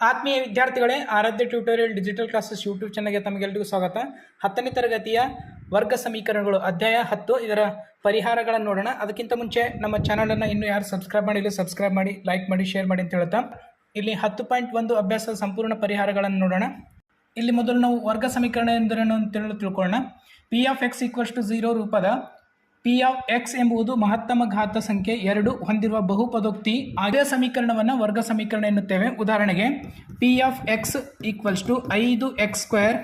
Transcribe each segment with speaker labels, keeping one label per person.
Speaker 1: ಆತ್ಮೀಯ ವಿದ್ಯಾರ್ಥಿಗಳೇ, Aradhya tutorial digital classes YouTube ಚಾನಲ್ಗೆ ತಮಗೆಲ್ಲರಿಗೂ ಸ್ವಾಗತ. ಹತ್ತನೇ ತರಗತಿಯ ವರ್ಗ ಸಮೀಕರಣಗಳು, ಅಧ್ಯಾಯ ಹತ್ತು. ಇದರ ಪರಿಹಾರಗಳನ್ನು ನೋಡೋಣ. ಅದಕ್ಕಿಂತ ಮುಂಚೆ ನಮ್ಮ ಚಾನಲನ್ನು ಇನ್ನೂ ಯಾರು ಸಬ್ಸ್ಕ್ರೈಬ್ ಮಾಡಿಲ್ಲ, ಸಬ್ಸ್ಕ್ರೈಬ್ ಮಾಡಿ, ಲೈಕ್ ಮಾಡಿ, ಶೇರ್ ಮಾಡಿ ಅಂತ ಹೇಳ್ತಾ. ಇಲ್ಲಿ ಹತ್ತು ಪಾಯಿಂಟ್ ಒಂದು ಅಭ್ಯಾಸದ ಸಂಪೂರ್ಣ ಪರಿಹಾರಗಳನ್ನು ನೋಡೋಣ. ಇಲ್ಲಿ ಮೊದಲು ನಾವು ವರ್ಗ ಸಮೀಕರಣ ಎಂದರೇನು ಅಂತ ಹೇಳಿ ತಿಳ್ಕೊಳ್ಳೋಣ. P of X equals to zero ರೂಪದ ಪಿ ಆಫ್ ಎಕ್ಸ್ ಎಂಬುದು ಮಹತ್ತಮ ಘಾತ ಸಂಖ್ಯೆ ಎರಡು ಹೊಂದಿರುವ ಬಹುಪದೋಕ್ತಿ ಅದೇ ಸಮೀಕರಣವನ್ನು ವರ್ಗ ಸಮೀಕರಣ ಎನ್ನುತ್ತೇವೆ. ಉದಾಹರಣೆಗೆ P of X equals to ಐದು ಎಕ್ಸ್ ಸ್ಕ್ವೇರ್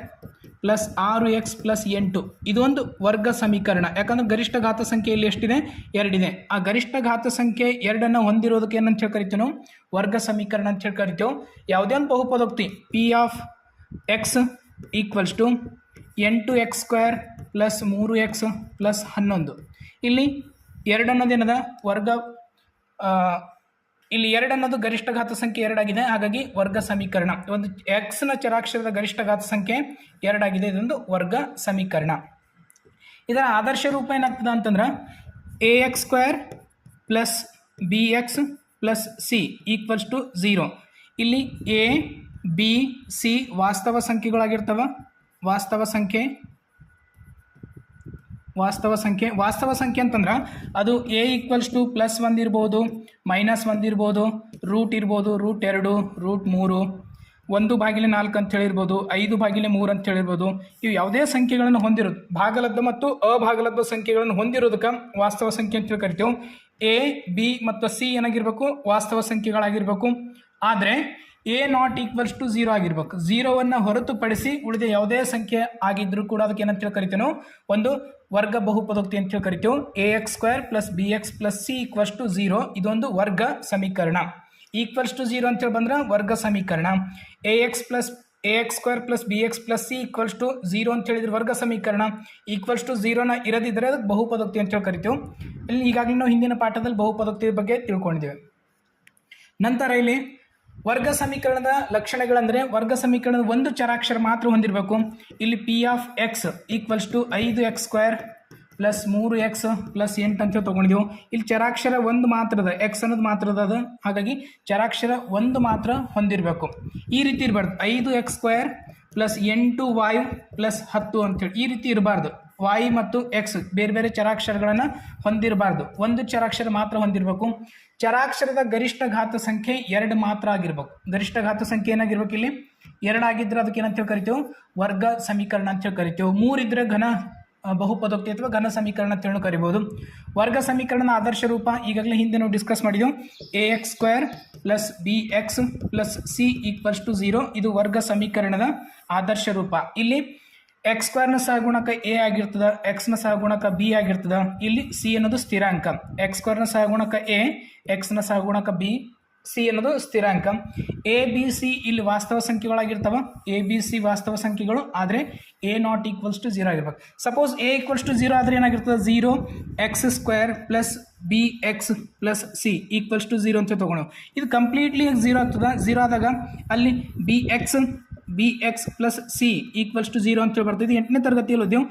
Speaker 1: ಪ್ಲಸ್ ಆರು ಎಕ್ಸ್ ಪ್ಲಸ್ ಎಂಟು. ಇದೊಂದು ವರ್ಗ ಸಮೀಕರಣ. ಯಾಕಂದ್ರೆ ಗರಿಷ್ಠ ಘಾತ ಸಂಖ್ಯೆ ಇಲ್ಲಿ ಎಷ್ಟಿದೆ? ಎರಡಿದೆ. ಆ ಗರಿಷ್ಠ ಘಾತ ಸಂಖ್ಯೆ ಎರಡನ್ನು ಹೊಂದಿರೋದಕ್ಕೆ ಏನಂತ ಹೇಳಿ ಕರಿತೀವಿ ವರ್ಗ ಸಮೀಕರಣ ಅಂತ ಹೇಳಿ ಕರಿತೇವೆ? ಯಾವುದೇ ಒಂದು ಬಹುಪದೋಕ್ತಿ. P of X equals to ಎಂಟು ಎಕ್ಸ್ ಸ್ಕ್ವೇರ್ ಪ್ಲಸ್ ಮೂರು ಎಕ್ಸ್ ಪ್ಲಸ್ ಹನ್ನೊಂದು. ಇಲ್ಲಿ ಎರಡು ಅನ್ನೋದೇನದ ವರ್ಗ ಇಲ್ಲಿ ಎರಡು ಅನ್ನೋದು ಗರಿಷ್ಠ ಘಾತ ಸಂಖ್ಯೆ ಎರಡಾಗಿದೆ. ಹಾಗಾಗಿ ವರ್ಗ ಸಮೀಕರಣ. ಒಂದು ಎಕ್ಸ್ನ ಚರಾಕ್ಷರದ ಗರಿಷ್ಠ ಘಾತ ಸಂಖ್ಯೆ ಎರಡಾಗಿದೆ. ಇದೊಂದು ವರ್ಗ ಸಮೀಕರಣ. ಇದರ ಆದರ್ಶ ರೂಪ ಏನಾಗ್ತದೆ ಅಂತಂದ್ರೆ A X square plus B X plus C equals to zero ಇಲ್ಲಿ ಎ ಬಿ ಸಿ ವಾಸ್ತವ ಸಂಖ್ಯೆಗಳಾಗಿರ್ತವೆ. ವಾಸ್ತವ ಸಂಖ್ಯೆ ವಾಸ್ತವ ಸಂಖ್ಯೆ ವಾಸ್ತವ ಸಂಖ್ಯೆ ಅಂತಂದ್ರೆ ಅದು ಎ ಈಕ್ವಲ್ಸ್ ಟು ಪ್ಲಸ್ ಒಂದು ಇರ್ಬೋದು ಮೈನಸ್ ಒಂದು ಇರ್ಬೋದು ರೂಟ್ ಇರ್ಬೋದು ರೂಟ್ ಎರಡು ರೂಟ್ ಮೂರು, ಒಂದು ಬಾಗಿಲೆ ನಾಲ್ಕು ಅಂತ ಹೇಳಿರ್ಬೋದು, ಐದು ಬಾಗಿಲೆ ಮೂರು ಅಂತ ಹೇಳಿರ್ಬೋದು, ಇವು ಯಾವುದೇ ಸಂಖ್ಯೆಗಳನ್ನು ಹೊಂದಿರೋದು, ಭಾಗಲಬ್ಧ ಮತ್ತು ಅಭಾಗಲಬ್ಧ ಸಂಖ್ಯೆಗಳನ್ನು ಹೊಂದಿರೋದಕ್ಕೆ ವಾಸ್ತವ ಸಂಖ್ಯೆ ಅಂತ ಹೇಳಿ ಕರಿತೇವೆ. ಎ ಬಿ ಮತ್ತು ಸಿ ಏನಾಗಿರ್ಬೇಕು? ವಾಸ್ತವ ಸಂಖ್ಯೆಗಳಾಗಿರ್ಬೇಕು. ಆದರೆ A not equals to zero ಆಗಿರ್ಬೇಕು. ಝೀರೋವನ್ನು ಹೊರತುಪಡಿಸಿ ಉಳಿದ ಯಾವುದೇ ಸಂಖ್ಯೆ ಆಗಿದ್ದರೂ ಕೂಡ ಅದಕ್ಕೆ ಏನಂತ ಹೇಳಿ ನಾವು ಒಂದು ವರ್ಗ ಬಹುಪದೋಕ್ತಿ ಅಂತ ಹೇಳಿ ಕರಿತೇವೆ A X square plus B X plus C equals to zero ಇದೊಂದು ವರ್ಗ ಸಮೀಕರಣ. ಈಕ್ವಲ್ಸ್ ಟು ಝೀರೋ ಅಂತೇಳಿ ಬಂದ್ರೆ ವರ್ಗ ಸಮೀಕರಣ. A X plus A X square plus B X plus C equals to zero ಅಂತ ಹೇಳಿದ್ರೆ ವರ್ಗ ಸಮೀಕರಣ. ಈಕ್ವಲ್ಸ್ ಟು ಝೀರೋನ ಇರದಿದ್ದರೆ ಅದಕ್ಕೆ ಬಹುಪದೋಕ್ತಿ ಅಂತ ಹೇಳಿ ಕರಿತೇವೆ ಇಲ್ಲಿ ಈಗಾಗಲೇ ನಾವು ಹಿಂದಿನ ಪಾಠದಲ್ಲಿ ಬಹುಪದೋಕ್ತಿ ಬಗ್ಗೆ ತಿಳ್ಕೊಂಡಿದ್ದೇವೆ. ನಂತರ ಇಲ್ಲಿ ವರ್ಗ ಸಮೀಕರಣದ ಲಕ್ಷಣಗಳಂದರೆ ವರ್ಗ ಸಮೀಕರಣದ ಒಂದು ಚರಾಕ್ಷರ ಮಾತ್ರ ಹೊಂದಿರಬೇಕು. ಇಲ್ಲಿ P of X equals to ಐದು ಎಕ್ಸ್ ಸ್ಕ್ವೇರ್ ಪ್ಲಸ್ ಮೂರು ಎಕ್ಸ್ ಪ್ಲಸ್ ಎಂಟು ಅಂತ ತೊಗೊಂಡಿದ್ದೆವು ಇಲ್ಲಿ ಚರಾಕ್ಷರ ಒಂದು ಮಾತ್ರದ ಎಕ್ಸ್ ಅನ್ನೋದು ಮಾತ್ರದ ಅದು ಹಾಗಾಗಿ ಚರಾಕ್ಷರ ಒಂದು ಮಾತ್ರ ಹೊಂದಿರಬೇಕು. ಈ ರೀತಿ ಇರಬಾರ್ದು. ಐದು ಎಕ್ಸ್ ಸ್ಕ್ವೇರ್ ಪ್ಲಸ್ ಎಂಟು ವಾಯು ಪ್ಲಸ್ ಹತ್ತು ಅಂತೇಳಿ ಈ ರೀತಿ ಇರಬಾರ್ದು. ವಾಯು ಮತ್ತು ಎಕ್ಸ್ ಬೇರೆ ಬೇರೆ ಚರಾಕ್ಷರಗಳನ್ನು ಹೊಂದಿರಬಾರ್ದು. ಒಂದು ಚರಾಕ್ಷರ ಮಾತ್ರ ಹೊಂದಿರಬೇಕು. ಚರಾಕ್ಷರದ ಗರಿಷ್ಠ ಘಾತ ಸಂಖ್ಯೆ ಎರಡು ಮಾತ್ರ ಆಗಿರ್ಬೇಕು. ಗರಿಷ್ಠ ಘಾತ ಸಂಖ್ಯೆ ಏನಾಗಿರ್ಬೇಕು ಇಲ್ಲಿ? ಎರಡಾಗಿದ್ದರೆ ಅದಕ್ಕೆ ಏನಂತ ಹೇಳಿ ಕರಿತೇವೆ? ವರ್ಗ ಸಮೀಕರಣ ಅಂತ ಹೇಳಿ ಕರಿತೇವೆ. ಮೂರಿದ್ರೆ ಘನ ಬಹುಪದೋಕ್ತಿ ಅಥವಾ ಘನ ಸಮೀಕರಣ ಅಂತ ಹೇಳಿ ಕರಿಬೋದು. ವರ್ಗ ಸಮೀಕರಣದ ಆದರ್ಶ ರೂಪ ಈಗಾಗಲೇ ಹಿಂದೆ ನಾವು ಡಿಸ್ಕಸ್ ಮಾಡಿದೆವು A X square plus B X plus C equals to zero ಇದು ವರ್ಗ ಸಮೀಕರಣದ ಆದರ್ಶ ರೂಪ. ಇಲ್ಲಿ ಎಕ್ಸ್ ಸ್ಕ್ವೇರ್ನ ಸಹಗುಣಕ ಎ ಆಗಿರ್ತದ ಎಕ್ಸ್ನ ಸಹಗುಣಕ ಬಿ ಆಗಿರ್ತದ, ಇಲ್ಲಿ ಸಿ ಅನ್ನೋದು ಸ್ಥಿರಾಂಕ. ಎಕ್ಸ್ ಸ್ಕ್ವೇರ್ನ ಸಹಗುಣಕ ಎ ಎಕ್ಸ್ನ ಸಹಗುಣಕ ಬಿ ಸಿ ಅನ್ನೋದು ಸ್ಥಿರಾಂಕ. ಎ ಬಿ ಸಿ ಇಲ್ಲಿ ವಾಸ್ತವ ಸಂಖ್ಯೆಗಳಾಗಿರ್ತವ. ಎ ಬಿ ಸಿ ವಾಸ್ತವ ಸಂಖ್ಯೆಗಳು, ಆದರೆ A not equals to zero ಆಗಿರ್ಬೇಕು. Suppose A equals to zero ಆದರೆ ಏನಾಗಿರ್ತದೆ? Zero X square plus B X plus C equals to zero ಅಂತ ತೊಗೊಳೋ ಇದು ಕಂಪ್ಲೀಟ್ಲಿ ಜೀರೋ ಆಗ್ತದೆ. ಝೀರೋ ಆದಾಗ ಅಲ್ಲಿ B X B X plus C equals to zero ಅಂತೇಳಿ ಇದು ಎಂಟನೇ ತರಗತಿಯಲ್ಲಿ ಓದಿವು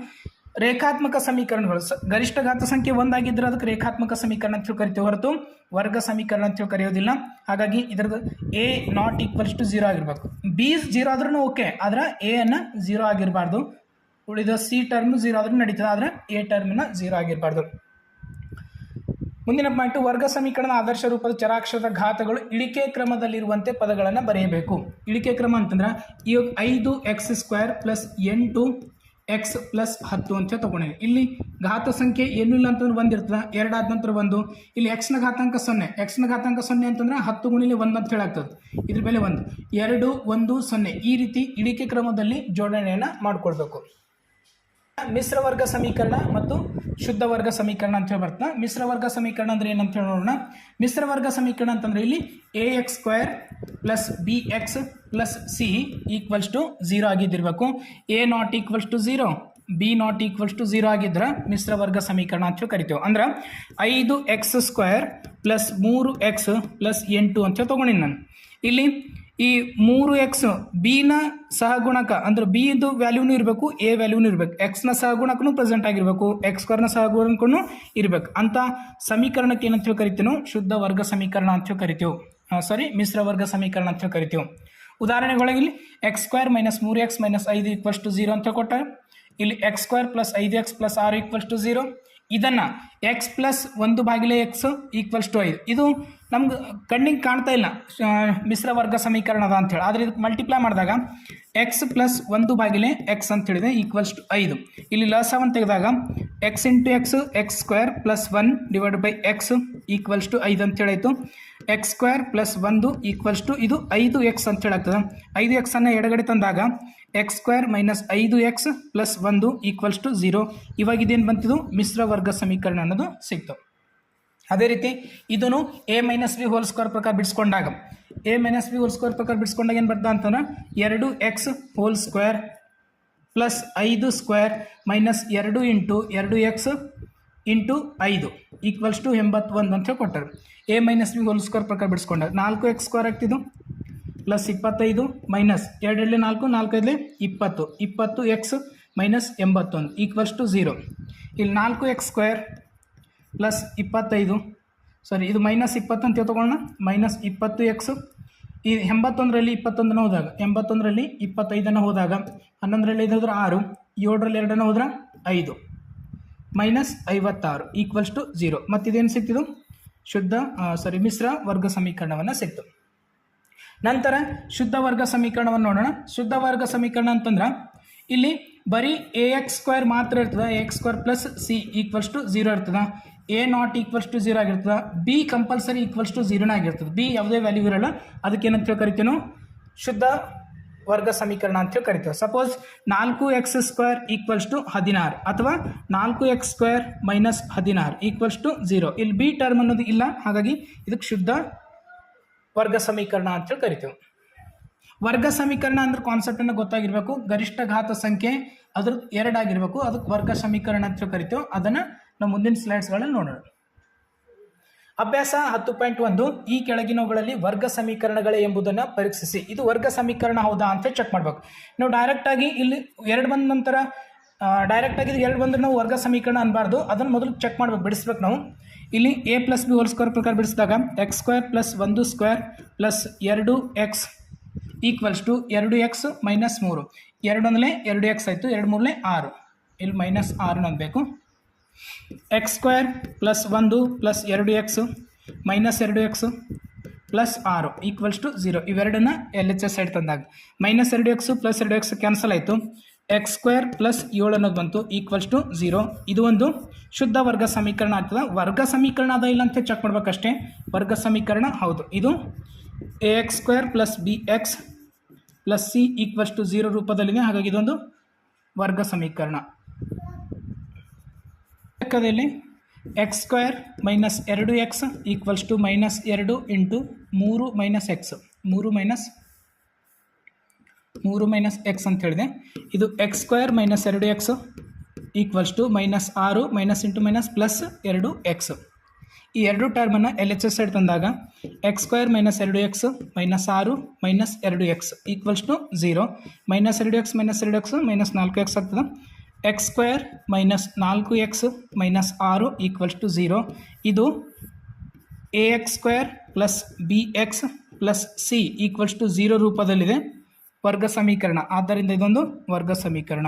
Speaker 1: ರೇಖಾತ್ಮಕ ಸಮೀಕರಣಗಳು. ಗರಿಷ್ಠ ಗಾತ್ರ ಸಂಖ್ಯೆ ಒಂದಾಗಿದ್ದರೆ ಅದಕ್ಕೆ ರೇಖಾತ್ಮಕ ಸಮೀಕರಣ ಅಂತ ಹೇಳಿ ಕರಿತೇವೆ ಹೊರತು ವರ್ಗ ಸಮೀಕರಣ ಅಂತ ಹೇಳಿ ಕರೆಯೋದಿಲ್ಲ. ಹಾಗಾಗಿ ಇದರದ್ದು A not equals to zero ಆಗಿರ್ಬೇಕು. ಬಿ ಜೀರೋ ಆದ್ರೂ ಓಕೆ ಆದ್ರೆ ಎ ಅನ್ನ ಜೀರೋ ಆಗಿರಬಾರ್ದು. ಉಳಿದ ಸಿ ಟರ್ಮ್ ಜೀರೋ ಆದ್ರೂ ನಡೀತದೆ, ಆದರೆ ಎ ಟರ್ಮ್ನ ಜೀರೋ ಆಗಿರಬಾರ್ದು. ಮುಂದಿನ ಪಾಯಿಂಟ್, ವರ್ಗ ಸಮೀಕರಣ ಆದರ್ಶ ರೂಪದ ಚರಾಕ್ಷರದ ಘಾತಗಳು ಇಳಿಕೆ ಕ್ರಮದಲ್ಲಿರುವಂತೆ ಪದಗಳನ್ನು ಬರೆಯಬೇಕು. ಇಳಿಕೆ ಕ್ರಮ ಅಂತಂದ್ರೆ ಇವಾಗ ಐದು ಎಕ್ಸ್ ಸ್ಕ್ವೇರ್ ಪ್ಲಸ್ ಎಂಟು ಎಕ್ಸ್ ಪ್ಲಸ್ ಹತ್ತು ಅಂತ ತಗೊಂಡಿದೆ ಇಲ್ಲಿ ಘಾತ ಸಂಖ್ಯೆ ಏನು ಇಲ್ಲ ಅಂತಂದ್ರೆ ಒಂದು ಇರ್ತದೆ ಎರಡಾದ ನಂತರ ಒಂದು. ಇಲ್ಲಿ ಎಕ್ಸ್ನ ಘಾತಾಂಕ ಸೊನ್ನೆ. ಎಕ್ಸ್ನ ಘಾತಾಂಕ ಸೊನ್ನೆ ಅಂತಂದ್ರೆ ಹತ್ತು ಗುಣಿಲಿ ಒಂದು ಅಂತ ಹೇಳಾಗ್ತದೆ. ಇದ್ರ ಮೇಲೆ ಒಂದು. ಎರಡು, ಒಂದು, ಸೊನ್ನೆ. ಈ ರೀತಿ ಇಳಿಕೆ ಕ್ರಮದಲ್ಲಿ ಜೋಡಣೆಯನ್ನು ಮಾಡಿಕೊಳ್ಬೇಕು. ಮಿಶ್ರ ವರ್ಗ ಸಮೀಕರಣ ಮತ್ತು ಶುದ್ಧ ವರ್ಗ ಸಮೀಕರಣ ಅಂತ ಹೇಳಿ ಬರ್ತದೆ ಮಿಶ್ರ ವರ್ಗ ಸಮೀಕರಣ ಅಂದ್ರೆ ಏನಂತ ಹೇಳಿ ನೋಡೋಣ. ಮಿಶ್ರ ವರ್ಗ ಸಮೀಕರಣ ಅಂತಂದ್ರೆ ಇಲ್ಲಿ A X square plus B X plus C equals to zero ಆಗಿದ್ದಿರಬೇಕು. A not equals to zero B not equals to zero ಆಗಿದ್ರೆ ಮಿಶ್ರ ವರ್ಗ ಸಮೀಕರಣ ಅಂತ ಹೇಳಿ ಕರಿತೇವೆ. ಅಂದ್ರೆ ಐದು ಎಕ್ಸ್ ಸ್ಕ್ವೇರ್ ಪ್ಲಸ್ ಮೂರು ಎಕ್ಸ್ ಪ್ಲಸ್ ಎಂಟು ಅಂತ ಹೇಳಿ ತೊಗೊಂಡಿನಿ ನಾನು. ಇಲ್ಲಿ ಈ ಮೂರು ಎಕ್ಸ್ ಬಿನ ಸಹಗುಣಕ, ಅಂದ್ರೆ ಬಿ ಇದು ವ್ಯಾಲ್ಯೂನು ಇರಬೇಕು ಎ ವ್ಯಾಲ್ಯೂನು ಇರಬೇಕು. ಎಕ್ಸ್ನ ಸಹಗುಣಕನು ಪ್ರೆಸೆಂಟ್ ಆಗಿರಬೇಕು ಎಕ್ಸ್ ಸ್ಕ್ವೇರ್ನ ಸಹಗುಣಕನು ಇರಬೇಕು. ಅಂತ ಸಮೀಕರಣಕ್ಕೆ ಏನಂತ ಹೇಳಿ ಕರಿತೀವಿ ಶುದ್ಧ ವರ್ಗ ಸಮೀಕರಣ ಅಂತ ಹೇಳಿ ಕರಿತೇವೆ. ಸಾರಿ ಮಿಶ್ರ ವರ್ಗ ಸಮೀಕರಣ ಅಂತ ಹೇಳಿ ಕರಿತೇವೆ. ಉದಾಹರಣೆಗೊಳಗೆ ಇಲ್ಲಿ ಎಕ್ಸ್ ಸ್ಕ್ವೇರ್ ಮೈನಸ್ ಮೂರು ಎಕ್ಸ್ ಮೈನಸ್ ಐದು ಈಕ್ವಲ್ಸ್ ಟು ಝೀರೋ ಅಂತ ಕೊಟ್ಟರೆ ಇಲ್ಲಿ ಎಕ್ಸ್ ಸ್ಕ್ವೇರ್ ಪ್ಲಸ್ ಐದು ಎಕ್ಸ್ ಪ್ಲಸ್ ಆರು ಈಕ್ವಲ್ಸ್ ಟು ಝೀರೋ ಇದನ್ನು ಎಕ್ಸ್ ಪ್ಲಸ್ ಒಂದು ಬಾಗಿಲೆ ಎಕ್ಸ್ ಈಕ್ವಲ್ಸ್ ಟು ಐದು. ಇದು ನಮ್ಗೆ ಕಣ್ಣಿಗೆ ಕಾಣ್ತಾ ಇಲ್ಲ. ಮಿಶ್ರ ವರ್ಗ ಸಮೀಕರಣ ಅದ ಅಂತೇಳಿ ಆದರೆ ಇದಕ್ಕೆ ಮಲ್ಟಿಪ್ಲೈ ಮಾಡಿದಾಗ ಎಕ್ಸ್ ಪ್ಲಸ್ ಒಂದು ಬಾಗಿಲೆ ಎಕ್ಸ್ ಅಂತ ಹೇಳಿದೆ ಈಕ್ವಲ್ಸ್ ಟು ಐದು. ಇಲ್ಲಿ ಲಸವನ್ನು ತೆಗೆದಾಗ X into X X square plus one divide by X equals to ಐದು ಅಂತ ಹೇಳಾಯಿತು. ಎಕ್ಸ್ ಸ್ಕ್ವೇರ್ ಪ್ಲಸ್ ಒಂದು ಈಕ್ವಲ್ಸ್ ಟು ಇದು ಐದು ಎಕ್ಸ್ ಅಂತ ಹೇಳಾಗ್ತದೆ. ಐದು ಎಕ್ಸನ್ನು ಎಡಗಡೆ ತಂದಾಗ ಎಕ್ಸ್ ಸ್ಕ್ವೇರ್ ಮೈನಸ್ ಐದು ಎಕ್ಸ್ ಪ್ಲಸ್ ಒಂದು ಈಕ್ವಲ್ಸ್ ಟು ಝೀರೋ ಇವಾಗ ಇದೇನು ಬಂತಿದ್ದು ಮಿಶ್ರ ವರ್ಗ ಸಮೀಕರಣ ಅನ್ನೋದು ಸಿಕ್ತು. ಅದೇ ರೀತಿ ಇದನ್ನು A minus B whole square ಪ್ರಕಾರ ಬಿಡಿಸ್ಕೊಂಡಾಗ A minus B whole square ಪ್ರಕಾರ ಬಿಡಿಸ್ಕೊಂಡಾಗ ಏನು ಬರ್ತಾ ಅಂತಂದ್ರೆ ಎರಡು ಎಕ್ಸ್ ಹೋಲ್ ಸ್ಕ್ವೇರ್ ಪ್ಲಸ್ ಐದು ಸ್ಕ್ವೇರ್ ಮೈನಸ್ ಎರಡು ಇಂಟು ಎರಡು ಎಕ್ಸ್ ಇಂಟು ಐದು ಈಕ್ವಲ್ಸ್ ಟು ಎಂಬತ್ತೊಂದು ಅಂತ ಹೇಳಿ ಕೊಟ್ಟಾರೆ. A minus B whole square ಪ್ರಕಾರ ಬಿಡಿಸ್ಕೊಂಡಾಗ ನಾಲ್ಕು ಎಕ್ಸ್ ಸ್ಕ್ವೇರ್ ಆಗ್ತಿದ್ದು ಪ್ಲಸ್ ಇಪ್ಪತ್ತೈದು ಮೈನಸ್ ಎರಡರಲ್ಲಿ ನಾಲ್ಕು ನಾಲ್ಕೈದಲಿ ಇಪ್ಪತ್ತು. ಇಪ್ಪತ್ತು ಎಕ್ಸ್ ಮೈನಸ್ ಎಂಬತ್ತೊಂದು ಈಕ್ವಲ್ಸ್ ಟು ಝೀರೋ. ಇಲ್ಲಿ ನಾಲ್ಕು ಎಕ್ಸ್ ಸ್ಕ್ವೇರ್ ಪ್ಲಸ್ ಇಪ್ಪತ್ತೈದು. ಸಾರಿ ಇದು ಮೈನಸ್ ಇಪ್ಪತ್ತು ಅಂತ ತಗೊಳ್ಳೋಣ. ಮೈನಸ್ ಇಪ್ಪತ್ತು ಎಕ್ಸ್ ಈ ಎಂಬತ್ತೊಂದರಲ್ಲಿ ಇಪ್ಪತ್ತೊಂದನ್ನು ಹೋದಾಗ, ಎಂಬತ್ತೊಂದರಲ್ಲಿ ಇಪ್ಪತ್ತೈದನ್ನು ಹೋದಾಗ, ಹನ್ನೊಂದರಲ್ಲಿ ಐದು ಹೋದ್ರೆ ಆರು, ಏಳರಲ್ಲಿ ಎರಡನ್ನು ಹೋದ್ರೆ ಐದು. ಮೈನಸ್ ಐವತ್ತಾರು ಈಕ್ವಲ್ಸ್ ಟು ಜೀರೋ ಮತ್ತಿದೇನು ಸಿಕ್ತಿದು ಶುದ್ಧ ಸಾರಿ ಮಿಶ್ರ ವರ್ಗ ಸಮೀಕರಣವನ್ನು ಸಿಕ್ತು ನಂತರ ಶುದ್ಧ ವರ್ಗ ಸಮೀಕರಣವನ್ನು ನೋಡೋಣ. ಶುದ್ಧ ವರ್ಗ ಸಮೀಕರಣ ಅಂತಂದ್ರೆ ಇಲ್ಲಿ ಬರೀ ಎ ಎಕ್ಸ್ ಸ್ಕ್ವೇರ್ ಮಾತ್ರ ಇರ್ತದೆ. A X square plus C equals to zero ಇರ್ತದೆ. A not equals to zero ಆಗಿರ್ತದೆ. ಬಿ ಕಂಪಲ್ಸರಿ ಈಕ್ವಲ್ಸ್ ಟು ಜೀರೋನೇ ಆಗಿರ್ತದೆ. ಬಿ ಯಾವುದೇ ವ್ಯಾಲ್ಯೂ ಇರಲ್ಲ. ಅದಕ್ಕೆ ಏನಂತ ಕರಿತೀವಿ ನಾವು ಶುದ್ಧ ವರ್ಗ ಸಮೀಕರಣ ಅಂತೇಳಿ ಕರಿತೇವೆ. ಸಪೋಸ್ ನಾಲ್ಕು ಎಕ್ಸ್ ಸ್ಕ್ವೇರ್ ಈಕ್ವಲ್ಸ್ ಟು ಹದಿನಾರು ಅಥವಾ ನಾಲ್ಕು ಎಕ್ಸ್ ಸ್ಕ್ವೇರ್ ಮೈನಸ್ ಹದಿನಾರು ಈಕ್ವಲ್ಸ್ ಟು ಝೀರೋ. ಇಲ್ಲಿ ಬಿ ಟರ್ಮ್ ಅನ್ನೋದು ಇಲ್ಲ. ಹಾಗಾಗಿ ಇದಕ್ಕೆ ಶುದ್ಧ ವರ್ಗ ಸಮೀಕರಣ ಅಂತೇಳಿ ಕರಿತೇವೆ. ವರ್ಗ ಸಮೀಕರಣ ಅಂದ್ರೆ ಕಾನ್ಸೆಪ್ಟನ್ನು ಗೊತ್ತಾಗಿರಬೇಕು. ಗರಿಷ್ಠ ಘಾತ ಸಂಖ್ಯೆ ಅದ್ರ ಎರಡಾಗಿರಬೇಕು ಅದಕ್ಕೆ ವರ್ಗ ಸಮೀಕರಣ ಅಂತ ಕರಿತೇವೆ. ಅದನ್ನು ನಾವು ಮುಂದಿನ ಸ್ಲೈಡ್ಸ್ಗಳಲ್ಲಿ ನೋಡೋಣ. ಅಭ್ಯಾಸ ಹತ್ತು ಪಾಯಿಂಟ್ ಒಂದು, ಈ ಕೆಳಗಿನವುಗಳಲ್ಲಿ ವರ್ಗ ಸಮೀಕರಣಗಳೇ ಎಂಬುದನ್ನು ಪರೀಕ್ಷಿಸಿ. ಇದು ವರ್ಗ ಸಮೀಕರಣ ಹೌದಾ ಅಂತ ಚೆಕ್ ಮಾಡಬೇಕು. ನಾವು ಡೈರೆಕ್ಟಾಗಿ ಇಲ್ಲಿ ಎರಡು ಬಂದ ನಂತರ ಡೈರೆಕ್ಟಾಗಿ ಇದು ಎರಡು ಬಂದರೆ ನಾವು ವರ್ಗ ಸಮೀಕರಣ ಅನ್ಬಾರ್ದು. ಅದನ್ನು ಮೊದಲು ಚೆಕ್ ಮಾಡ್ಬೇಕು, ಬಿಡಿಸ್ಬೇಕು ನಾವು. ಇಲ್ಲಿ A plus B whole square ಪ್ರಕಾರ ಬಿಡಿಸಿದಾಗ ಎಕ್ಸ್ ಸ್ಕ್ವೇರ್ ಪ್ಲಸ್ ಒಂದು ಸ್ಕ್ವೇರ್ ಪ್ಲಸ್ ಎರಡು ಎಕ್ಸ್ ಈಕ್ವಲ್ಸ್ ಟು ಎರಡು ಎಕ್ಸ್ ಮೈನಸ್ ಮೂರು. ಎರಡು ಒಂದಲೇ ಎರಡು ಎಕ್ಸ್ ಆಯಿತು, ಎರಡು ಮೂರನೇ ಆರು. ಇಲ್ಲಿ ಮೈನಸ್ ಆರು ಅನ್ನಬೇಕು ಎಕ್ಸ್ ಸ್ಕ್ವೇರ್ ಪ್ಲಸ್ ಒಂದು ಪ್ಲಸ್ ಎರಡು ಎಕ್ಸು ಮೈನಸ್ ಎರಡು ಎಕ್ಸು ಪ್ಲಸ್ ಆರು ಈಕ್ವಲ್ಸ್ ಟು ಝೀರೋ ಇವೆರಡನ್ನ ಎಲ್ ಎಚ್ ಎಸ್ ಸೈಡ್ ತಂದಾಗ. ಮೈನಸ್ ಎರಡು ಎಕ್ಸು ಪ್ಲಸ್ ಎರಡು ಎಕ್ಸ್ ಕ್ಯಾನ್ಸಲ್ ಆಯಿತು. ಎಕ್ಸ್ ಸ್ಕ್ವೇರ್ ಪ್ಲಸ್ ಏಳು ಅನ್ನೋದು ಬಂತು. ಈಕ್ವಲ್ಸ್ ಟು ಝೀರೋ ಇದು ಒಂದು ಶುದ್ಧ ವರ್ಗ ಸಮೀಕರಣ ಆಗ್ತದೆ. ವರ್ಗ ಸಮೀಕರಣ ಅದ ಇಲ್ಲ ಅಂತ ಚೆಕ್ ಮಾಡ್ಬೇಕಷ್ಟೇ. ವರ್ಗ ಸಮೀಕರಣ ಹೌದು. ಇದು A X square plus B X plus C equals to zero ರೂಪದಲ್ಲಿದೆ ಹಾಗಾಗಿ ಇದೊಂದು ವರ್ಗ ಸಮೀಕರಣ. ಲೆಕ್ಕದಲ್ಲಿ ಎಕ್ಸ್ ಸ್ಕ್ವೇರ್ ಮೈನಸ್ ಎರಡು ಎಕ್ಸ್ ಈಕ್ವಲ್ಸ್ ಟು ಮೈನಸ್ ಎರಡು ಇಂಟು ಮೂರು ಮೈನಸ್ ಎಕ್ಸ್ ಮೂರು ಮೈನಸ್ ಮೂರು ಮೈನಸ್ ಎಕ್ಸ್ ಅಂತ ಹೇಳಿದೆ. ಇದು ಎಕ್ಸ್ ಸ್ಕ್ವೇರ್ ಮೈನಸ್ ಎರಡು ಎಕ್ಸ್ ಈಕ್ವಲ್ಸ್ ಟು ಮೈನಸ್ ಆರು ಮೈನಸ್ ಇಂಟು ಮೈನಸ್ ಪ್ಲಸ್ ಎರಡು ಎಕ್ಸ್ ಈ ಎರಡು ಟರ್ಮನ್ನು ಎಲ್ ಎಚ್ ಎಸ್ ಸೈಡ್ ತಂದಾಗ ಎಕ್ಸ್ ಸ್ಕ್ವೇರ್ ಮೈನಸ್ ಎರಡು ಎಕ್ಸ್ ಮೈನಸ್ ಆರು ಮೈನಸ್ ಎರಡು X equals to zero minus ಎರಡು ಎಕ್ಸ್ ಮೈನಸ್ ಎರಡು ಎಕ್ಸ್ ಮೈನಸ್ ನಾಲ್ಕು ಎಕ್ಸ್ ಆಗ್ತದೆ. ಎಕ್ಸ್ ಸ್ಕ್ವೇರ್ ಮೈನಸ್ ನಾಲ್ಕು ಎಕ್ಸ್ ಮೈನಸ್ ಆರು ಈಕ್ವಲ್ಸ್ ಟು ಝೀರೋ ಇದು A X square plus B X plus C equals to zero ರೂಪದಲ್ಲಿದೆ. ವರ್ಗ ಸಮೀಕರಣ. ಆದ್ದರಿಂದ ಇದೊಂದು ವರ್ಗ ಸಮೀಕರಣ.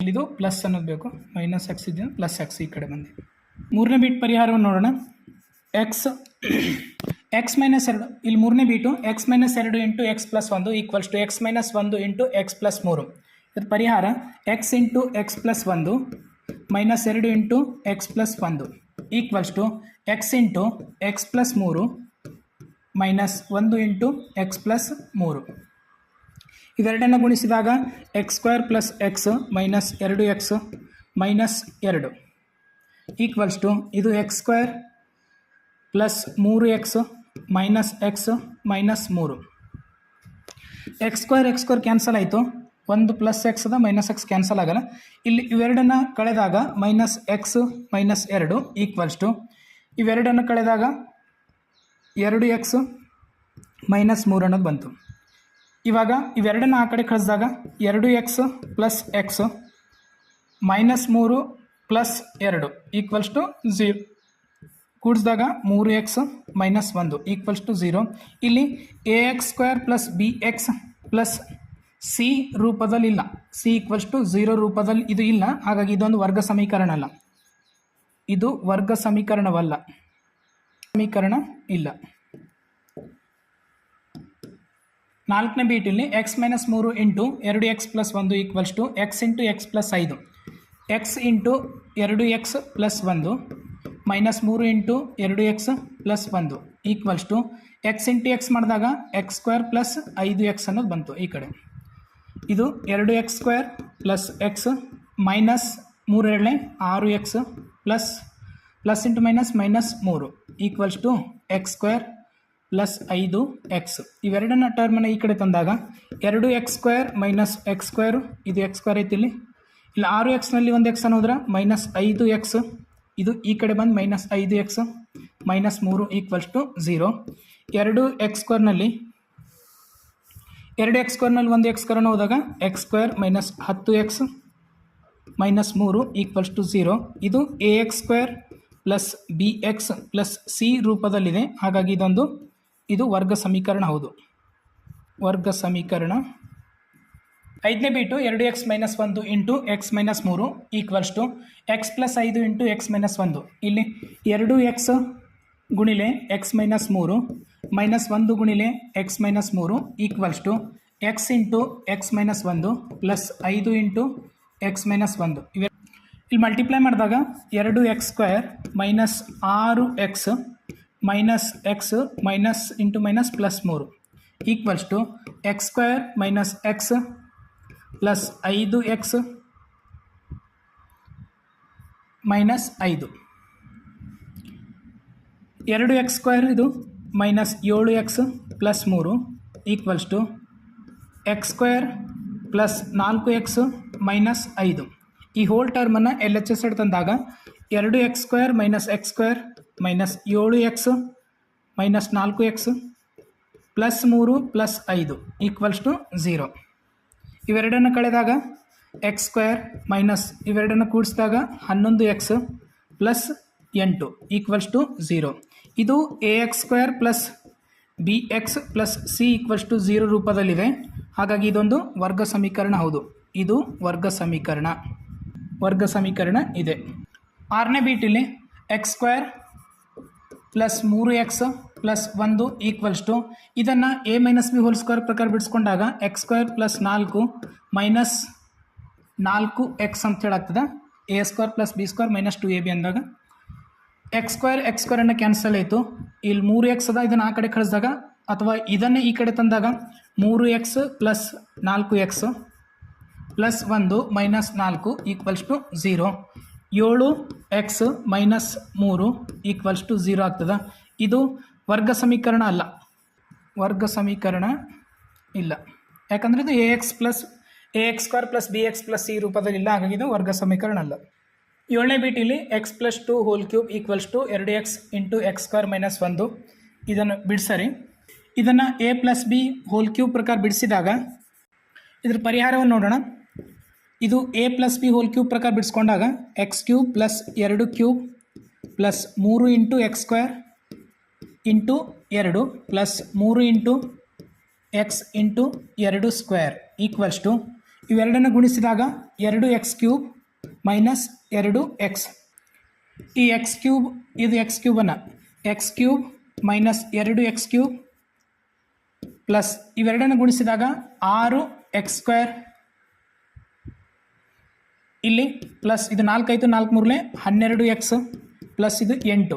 Speaker 1: ಇಲ್ಲಿದು ಪ್ಲಸ್ ಅನ್ನೋದು ಬೇಕು. ಮೈನಸ್ ಎಕ್ಸ್ ಇದೆಯೋ ಪ್ಲಸ್ ಎಕ್ಸ್ ಈ ಕಡೆ ಬಂದಿದೆ. ಮೂರನೇ ಬೀಟ್ ಪರಿಹಾರವನ್ನು ನೋಡೋಣ. ಎಕ್ಸ್ ಎಕ್ಸ್ ಮೈನಸ್ ಎರಡು, ಇಲ್ಲಿ ಮೂರನೇ ಬೀಟು ಎಕ್ಸ್ ಮೈನಸ್ ಎರಡು ಇಂಟು ಎಕ್ಸ್ ಪ್ಲಸ್ ಒಂದು ಈಕ್ವಲ್ಸ್ ಟು ಎಕ್ಸ್ ಮೈನಸ್ ಒಂದು ಇಂಟು ಎಕ್ಸ್ ಪ್ಲಸ್ ಮೂರು. ಇದ್ರ ಪರಿಹಾರ ಎಕ್ಸ್ ಇಂಟು ಎಕ್ಸ್ ಪ್ಲಸ್ ಒಂದು ಮೈನಸ್ ಎರಡು ಇಂಟು ಎಕ್ಸ್ ಪ್ಲಸ್ ಒಂದು equals to X into X plus ಮೂರು ಮೈನಸ್ ಒಂದು ಇಂಟು ಎಕ್ಸ್ ಪ್ಲಸ್ ಮೂರು. ಇವೆರಡನ್ನು ಗುಣಿಸಿದಾಗ X square plus X minus ಎರಡು ಎಕ್ಸ್ ಮೈನಸ್ ಎರಡು ಈಕ್ವಲ್ಸ್ ಟು ಇದು ಎಕ್ಸ್ ಸ್ಕ್ವೇರ್ ಪ್ಲಸ್ ಮೂರು ಎಕ್ಸ್ ಮೈನಸ್ ಎಕ್ಸ್ ಮೈನಸ್ ಮೂರು. X square X square cancel ಆಯಿತು. ಒಂದು ಪ್ಲಸ್ ಎಕ್ಸ್ ಅದ ಮೈನಸ್ ಎಕ್ಸ್ ಕ್ಯಾನ್ಸಲ್ ಆಗಲ್ಲ. ಇಲ್ಲಿ ಇವೆರಡನ್ನು ಕಳೆದಾಗ ಮೈನಸ್ ಎಕ್ಸ್ ಮೈನಸ್ ಎರಡು ಈಕ್ವಲ್ಸ್ ಟು ಇವೆರಡನ್ನು ಕಳೆದಾಗ ಎರಡು ಎಕ್ಸ್ ಮೈನಸ್ ಮೂರು ಅನ್ನೋದು ಬಂತು. ಇವಾಗ ಇವೆರಡನ್ನ ಆ ಕಡೆ ಕಳಿಸಿದಾಗ ಎರಡು ಎಕ್ಸ್ ಪ್ಲಸ್ ಎಕ್ಸ್ ಮೈನಸ್ ಮೂರು ಪ್ಲಸ್ ಎರಡು ಈಕ್ವಲ್ಸ್ ಟು ಝೀರೋ ಕೂಡಿಸಿದಾಗ ಮೂರು ಎಕ್ಸ್ ಮೈನಸ್ ಒಂದು ಈಕ್ವಲ್ಸ್ ಟು ಝೀರೋ ಇಲ್ಲಿ A X square plus B X plus C ರೂಪದಲ್ಲಿಲ್ಲ. C equals to zero ರೂಪದಲ್ಲಿ ಇದು ಇಲ್ಲ. ಹಾಗಾಗಿ ಇದೊಂದು ವರ್ಗ ಸಮೀಕರಣ ಅಲ್ಲ. ಇದು ವರ್ಗ ಸಮೀಕರಣವಲ್ಲ. ಸಮೀಕರಣ ಇಲ್ಲ. ನಾಲ್ಕನೇ ಬೀಟಲ್ಲಿ ಎಕ್ಸ್ ಮೈನಸ್ ಮೂರು ಇಂಟು ಎರಡು ಎಕ್ಸ್ ಪ್ಲಸ್ ಒಂದು equals to X into X plus ಐದು. ಎಕ್ಸ್ ಇಂಟು ಎರಡು ಎಕ್ಸ್ ಪ್ಲಸ್ ಒಂದು ಮೈನಸ್ ಮೂರು ಇಂಟು ಎರಡು ಎಕ್ಸ್ ಪ್ಲಸ್ ಒಂದು equals to X into X ಮಾಡಿದಾಗ ಎಕ್ಸ್ ಸ್ಕ್ವೇರ್ ಪ್ಲಸ್ ಐದು ಎಕ್ಸ್ ಅನ್ನೋದು ಬಂತು ಈ ಕಡೆ. ಇದು ಎರಡು X square plus X minus ಮೂರು ಎರಡನೇ ಆರು X plus plus into minus minus ಮೂರು equals to X square plus ಐದು ಎಕ್ಸ್. ಇವೆರಡನ್ನ ಟರ್ಮನ್ನು ಈ ಕಡೆ ತಂದಾಗ ಎರಡು X square minus X square, ಇದು ಎಕ್ಸ್ ಸ್ಕ್ವೇರ್ ಐತಿ ಇಲ್ಲಿ. ಇಲ್ಲಿ, ಆರು ಎಕ್ಸ್ನಲ್ಲಿ ಒಂದು ಎಕ್ಸ್ ಅನ್ನೋದ್ರ ಮೈನಸ್ ಐದು ಎಕ್ಸ್, ಇದು ಈ ಕಡೆ ಬಂದು ಮೈನಸ್ ಐದು ಎಕ್ಸ್ ಮೈನಸ್ ಮೂರು ಈಕ್ವಲ್ಸ್ ಟು ಝೀರೋ ಎರಡು ಎಕ್ಸ್ ಸ್ಕ್ವೇರ್ನಲ್ಲಿ ಎರಡು ಎಕ್ಸ್ ಸ್ಕ್ವೇರ್ನಲ್ಲಿ ಒಂದು ಎಕ್ಸ್ ಸ್ಕ್ವೇರ್ನ ಹೋದಾಗ ಎಕ್ಸ್ ಸ್ಕ್ವೇರ್ ಮೈನಸ್ ಹತ್ತು ಎಕ್ಸ್ ಮೈನಸ್ ಮೂರು ಈಕ್ವಲ್ಸ್ ಟು ಝೀರೋ ಇದು A X square plus B X plus C ರೂಪದಲ್ಲಿದೆ. ಹಾಗಾಗಿ ಇದೊಂದು, ಇದು ವರ್ಗ ಸಮೀಕರಣ ಹೌದು. ವರ್ಗ ಸಮೀಕರಣ ಐದನೇ ಬಿಟ್ಟು ಎರಡು ಎಕ್ಸ್ ಮೈನಸ್ ಒಂದು ಇಂಟು ಎಕ್ಸ್ ಮೈನಸ್ ಮೂರು ಈಕ್ವಲ್ಸ್ ಟು ಎಕ್ಸ್ ಪ್ಲಸ್ ಐದು ಇಂಟು ಎಕ್ಸ್ ಮೈನಸ್ ಒಂದು. ಇಲ್ಲಿ ಎರಡು ಎಕ್ಸ್ ಗುಣಿಲೆ ಎಕ್ಸ್ ಮೈನಸ್ ಮೂರು ಮೈನಸ್ ಒಂದು ಗುಣಿಲೆ ಎಕ್ಸ್ ಮೈನಸ್ ಮೂರು equals to X into X minus ಒಂದು ಪ್ಲಸ್ ಐದು ಇಂಟು ಎಕ್ಸ್ ಮೈನಸ್ ಒಂದು. ಇವೆ ಇಲ್ಲಿ ಮಲ್ಟಿಪ್ಲೈ ಮಾಡಿದಾಗ ಎರಡು ಎಕ್ಸ್ ಸ್ಕ್ವೇರ್ ಮೈನಸ್ ಆರು X minus X minus into minus plus ಮೂರು. Equals to X square minus X plus ಐದು ಎಕ್ಸ್ ಮೈನಸ್ ಐದು. ಎರಡು ಎಕ್ಸ್ ಸ್ಕ್ವೇರ್ ಇದು? ಮೈನಸ್ ಏಳು ಎಕ್ಸ್ ಪ್ಲಸ್ ಮೂರು equals to x square plus ನಾಲ್ಕು ಎಕ್ಸ್ ಮೈನಸ್ ಐದು. ಈ ಹೋಲ್ ಟರ್ಮನ್ನು ಎಲ್ ಎಚ್ ಎಸ್ ತಂದಾಗ ಎರಡು X square minus X square minus ಏಳು ಎಕ್ಸ್ ಮೈನಸ್ ನಾಲ್ಕು ಎಕ್ಸ್ ಪ್ಲಸ್ ಮೂರು ಪ್ಲಸ್ ಐದು ಈಕ್ವಲ್ಸ್ ಟು ಝೀರೋ ಇವೆರಡನ್ನು ಕಳೆದಾಗ ಎಕ್ಸ್ ಸ್ಕ್ವೇರ್ ಮೈನಸ್ ಇವೆರಡನ್ನು ಕೂಡಿಸಿದಾಗ ಹನ್ನೊಂದು ಎಕ್ಸ್ ಪ್ಲಸ್ ಎಂಟು ಈಕ್ವಲ್ಸ್ ಟು ಝೀರೋ ಇದು A X square plus B X plus c equals to zero ರೂಪದಲ್ಲಿದೆ. ಹಾಗಾಗಿ ಇದೊಂದು ವರ್ಗ ಸಮೀಕರಣ ಹೌದು. ಇದು ವರ್ಗ ಸಮೀಕರಣ. ವರ್ಗ ಸಮೀಕರಣ ಇದೆ. ಆರನೇ ಬೀಟಿಲಿ ಎಕ್ಸ್ ಸ್ಕ್ವೇರ್ ಪ್ಲಸ್ ಮೂರು ಎಕ್ಸ್ ಪ್ಲಸ್ ಒಂದು ಈಕ್ವಲ್ಸ್ ಟು ಇದನ್ನು A minus B whole square ಪ್ರಕಾರ ಬಿಡಿಸ್ಕೊಂಡಾಗ ಎಕ್ಸ್ ಸ್ಕ್ವೇರ್ ಪ್ಲಸ್ ನಾಲ್ಕು ಮೈನಸ್ ನಾಲ್ಕು ಎಕ್ಸ್ ಅಂತ ಹೇಳಾಗ್ತದೆ. A square plus B square minus two A B ಅಂದಾಗ ಎಕ್ಸ್ ಸ್ಕ್ವೇರ್ ಎಕ್ಸ್ ಸ್ಕ್ವೇರನ್ನು ಕ್ಯಾನ್ಸಲ್ ಆಯಿತು. ಇಲ್ಲಿ ಮೂರು ಎಕ್ಸ್ ಅದ, ಇದನ್ನು ಆ ಕಡೆ ಕಳಿಸಿದಾಗ, ಅಥವಾ ಇದನ್ನೇ ಈ ಕಡೆ ತಂದಾಗ ಮೂರು ಎಕ್ಸ್ ಪ್ಲಸ್ ನಾಲ್ಕು ಎಕ್ಸ್ ಪ್ಲಸ್ ಒಂದು ಮೈನಸ್ ನಾಲ್ಕು ಈಕ್ವಲ್ಸ್ ಟು ಝೀರೋ ಏಳು ಎಕ್ಸ್ ಮೈನಸ್ ಮೂರು ಈಕ್ವಲ್ಸ್ ಟು ಝೀರೋ ಆಗ್ತದೆ. ಇದು ವರ್ಗ ಸಮೀಕರಣ ಅಲ್ಲ. ವರ್ಗ ಸಮೀಕರಣ ಇಲ್ಲ. ಯಾಕಂದರೆ ಇದು A X plus A X square plus B X plus C ರೂಪದಲ್ಲಿ ಇಲ್ಲ, ಹಾಗಾಗಿ ಇದು ವರ್ಗ ಸಮೀಕರಣ ಅಲ್ಲ. ಏಳನೇ ಬೀಟಿಲಿ X plus two whole cube equals to ಎರಡು X into X square minus ಒಂದು. ಇದನ್ನು ಬಿಡಿಸರಿ. ಇದನ್ನು A plus B whole cube ಪ್ರಕಾರ ಬಿಡಿಸಿದಾಗ ಇದ್ರ ಪರಿಹಾರವನ್ನು ನೋಡೋಣ. ಇದು A plus B whole cube ಪ್ರಕಾರ ಬಿಡಿಸ್ಕೊಂಡಾಗ ಎಕ್ಸ್ ಕ್ಯೂಬ್ ಪ್ಲಸ್ ಎರಡು ಕ್ಯೂಬ್ ಪ್ಲಸ್ ಮೂರು ಇಂಟು ಎಕ್ಸ್ ಸ್ಕ್ವೇರ್ ಇಂಟು ಎರಡು ಪ್ಲಸ್ ಮೂರು ಇಂಟು ಎಕ್ಸ್ ಇಂಟು ಎರಡು ಸ್ಕ್ವೇರ್ ಈಕ್ವಲ್ಸ್ ಟು ಇವೆರಡನ್ನು ಗುಣಿಸಿದಾಗ ಎರಡು ಎಕ್ಸ್ ಕ್ಯೂಬ್ ಮೈನಸ್ ಎರಡು ಎಕ್ಸ್ ಈ ಎಕ್ಸ್ ಕ್ಯೂಬ್ ಇದು ಎಕ್ಸ್ ಕ್ಯೂಬನ್ನು ಎಕ್ಸ್ ಕ್ಯೂಬ್ ಮೈನಸ್ ಎರಡು ಎಕ್ಸ್ ಕ್ಯೂಬ್ ಪ್ಲಸ್ ಇವೆರಡನ್ನು ಗುಣಿಸಿದಾಗ ಆರು ಎಕ್ಸ್ ಸ್ಕ್ವೇರ್ ಇಲ್ಲಿ ಪ್ಲಸ್ ಇದು ನಾಲ್ಕಾಯಿತು ನಾಲ್ಕು ಮೂರನೇ ಹನ್ನೆರಡು ಎಕ್ಸ್ ಪ್ಲಸ್ ಇದು ಎಂಟು.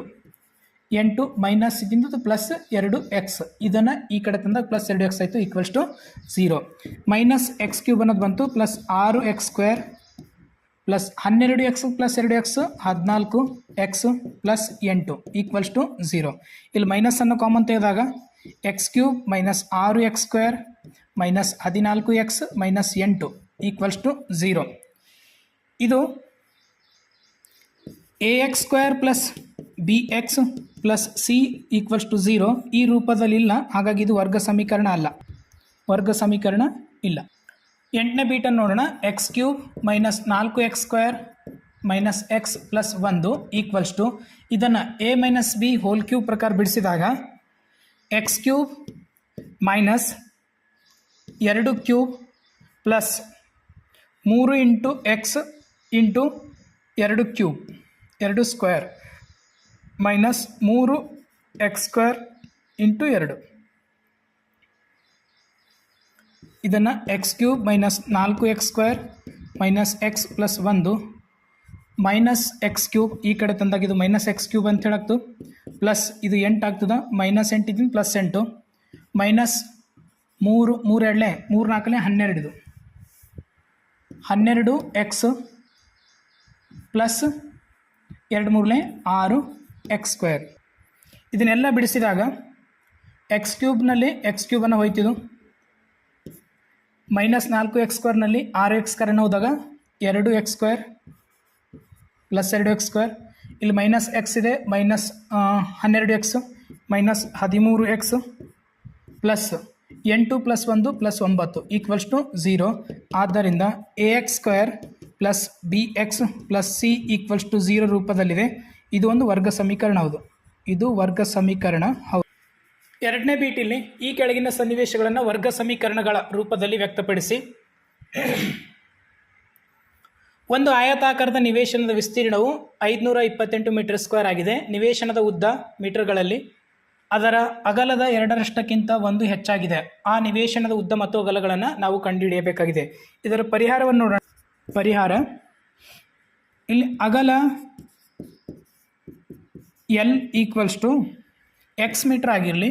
Speaker 1: ಎಂಟು ಮೈನಸ್ ಇದಿಂದ ಪ್ಲಸ್ ಎರಡು ಎಕ್ಸ್ ಇದನ್ನು ಈ ಕಡೆ ತಂದಾಗ ಪ್ಲಸ್ ಎರಡು ಎಕ್ಸ್ ಆಯಿತು equals to zero minus X cube ಅನ್ನೋದು ಬಂತು ಪ್ಲಸ್ ಆರು ಎಕ್ಸ್ ಸ್ಕ್ವೇರ್ ಪ್ಲಸ್ ಹನ್ನೆರಡು ಎಕ್ಸ್ ಪ್ಲಸ್ ಎರಡು ಎಕ್ಸ್ ಹದಿನಾಲ್ಕು ಎಕ್ಸ್ ಪ್ಲಸ್ ಎಂಟು ಈಕ್ವಲ್ಸ್ ಟು ಝೀರೋ ಇಲ್ಲಿ ಮೈನಸನ್ನು ಕಾಮನ್ ತೆಗೆದಾಗ ಎಕ್ಸ್ ಕ್ಯೂಬ್ ಮೈನಸ್ ಆರು ಎಕ್ಸ್ ಸ್ಕ್ವೇರ್ ಮೈನಸ್ ಹದಿನಾಲ್ಕು ಎಕ್ಸ್ ಮೈನಸ್ ಎಂಟು ಈಕ್ವಲ್ಸ್ ಟು ಝೀರೋ ಇದು A X square plus B X plus C equals to zero ಈ ರೂಪದಲ್ಲಿಲ್ಲ, ಹಾಗಾಗಿ ಇದು ವರ್ಗ ಸಮೀಕರಣ ಅಲ್ಲ. ವರ್ಗ ಸಮೀಕರಣ ಇಲ್ಲ. ಎಂಟನೇ ಬೀಟನ್ನು ನೋಡೋಣ. ಎಕ್ಸ್ ಕ್ಯೂಬ್ ಮೈನಸ್ ನಾಲ್ಕು X square minus X plus ಒಂದು ಈಕ್ವಲ್ಸ್ ಟು ಇದನ್ನು A minus B whole cube ಪ್ರಕಾರ ಬಿಡಿಸಿದಾಗ ಎಕ್ಸ್ ಕ್ಯೂಬ್ ಮೈನಸ್ ಎರಡು ಕ್ಯೂಬ್ ಪ್ಲಸ್ ಮೂರು ಇಂಟು ಎಕ್ಸ್ ಇಂಟು ಎರಡು ಕ್ಯೂಬ್ ಎರಡು ಸ್ಕ್ವೇರ್ ಮೈನಸ್ ಮೂರು ಎಕ್ಸ್ ಸ್ಕ್ವೇರ್ ಇಂಟು ಎರಡು. ಇದನ್ನು ಎಕ್ಸ್ ಕ್ಯೂಬ್ ಮೈನಸ್ ನಾಲ್ಕು X square minus X plus ಒಂದು ಮೈನಸ್ ಎಕ್ಸ್ ಕ್ಯೂಬ್ ಈ ಕಡೆ ತಂದಾಗ ಇದು ಮೈನಸ್ ಎಕ್ಸ್ ಕ್ಯೂಬ್ ಅಂತ ಹೇಳಾಗ್ತು. ಪ್ಲಸ್ ಇದು ಎಂಟು ಆಗ್ತದೆ. ಮೈನಸ್ ಎಂಟು ಇದನ್ನು ಪ್ಲಸ್ ಎಂಟು. ಮೈನಸ್ ಮೂರು ಮೂರೆರಡಲೆ ಮೂರು ನಾಲ್ಕನೇ ಹನ್ನೆರಡು ಇದು. ಹನ್ನೆರಡು ಎಕ್ಸ್ ಪ್ಲಸ್ ಎರಡು ಮೂರನೇ ಆರು ಎಕ್ಸ್ ಸ್ಕ್ವೇರ್ ಇದನ್ನೆಲ್ಲ ಬಿಡಿಸಿದಾಗ ಎಕ್ಸ್ ಕ್ಯೂಬ್ನಲ್ಲಿ ಎಕ್ಸ್ ಕ್ಯೂಬನ್ನು ಹೋಯ್ತಿದ್ದು ಮೈನಸ್ ನಾಲ್ಕು ಎಕ್ಸ್ ಸ್ಕ್ವೇರ್ನಲ್ಲಿ ಆರು ಎಕ್ಸ್ ಸ್ಕ್ವೇರನ್ನು ಹೋದಾಗ ಎರಡು ಎಕ್ಸ್ ಸ್ಕ್ವೇರ್ ಪ್ಲಸ್ ಎರಡು ಎಕ್ಸ್ ಸ್ಕ್ವೇರ್. ಇಲ್ಲಿ ಮೈನಸ್ ಎಕ್ಸ್ ಇದೆ, ಮೈನಸ್ ಹನ್ನೆರಡು ಎಕ್ಸ್, ಮೈನಸ್ ಹದಿಮೂರು ಎಕ್ಸ್ ಪ್ಲಸ್ ಎಂಟು ಪ್ಲಸ್ ಒಂದು ಪ್ಲಸ್ ಒಂಬತ್ತು ಈಕ್ವಲ್ಸ್ ಟು ಝೀರೋ ಆದ್ದರಿಂದ A X square plus B X plus C equals to zero ರೂಪದಲ್ಲಿದೆ. ಇದು ಒಂದು ವರ್ಗ ಸಮೀಕರಣ ಹೌದು. ಇದು ವರ್ಗ ಸಮೀಕರಣ ಹೌದು. ಎರಡನೇ ಬೀಟಿಲಿ ಈ ಕೆಳಗಿನ ಸನ್ನಿವೇಶಗಳನ್ನು ವರ್ಗ ಸಮೀಕರಣಗಳ ರೂಪದಲ್ಲಿ ವ್ಯಕ್ತಪಡಿಸಿ. ಒಂದು ಆಯತಾಕಾರದ ನಿವೇಶನದ ವಿಸ್ತೀರ್ಣವು ಐದುನೂರ ಇಪ್ಪತ್ತೆಂಟು ಮೀಟರ್ ಸ್ಕ್ವೇರ್ ಆಗಿದೆ. ನಿವೇಶನದ ಉದ್ದ ಮೀಟರ್ಗಳಲ್ಲಿ ಅದರ ಅಗಲದ ಎರಡರಷ್ಟಕ್ಕಿಂತ ಒಂದು ಹೆಚ್ಚಾಗಿದೆ. ಆ ನಿವೇಶನದ ಉದ್ದ ಮತ್ತು ಅಗಲಗಳನ್ನು ನಾವು ಕಂಡುಹಿಡಿಯಬೇಕಾಗಿದೆ. ಇದರ ಪರಿಹಾರವನ್ನು ನೋಡೋಣ. ಪರಿಹಾರ. ಇಲ್ಲಿ ಅಗಲ L equals to X metre ಆಗಿರಲಿ.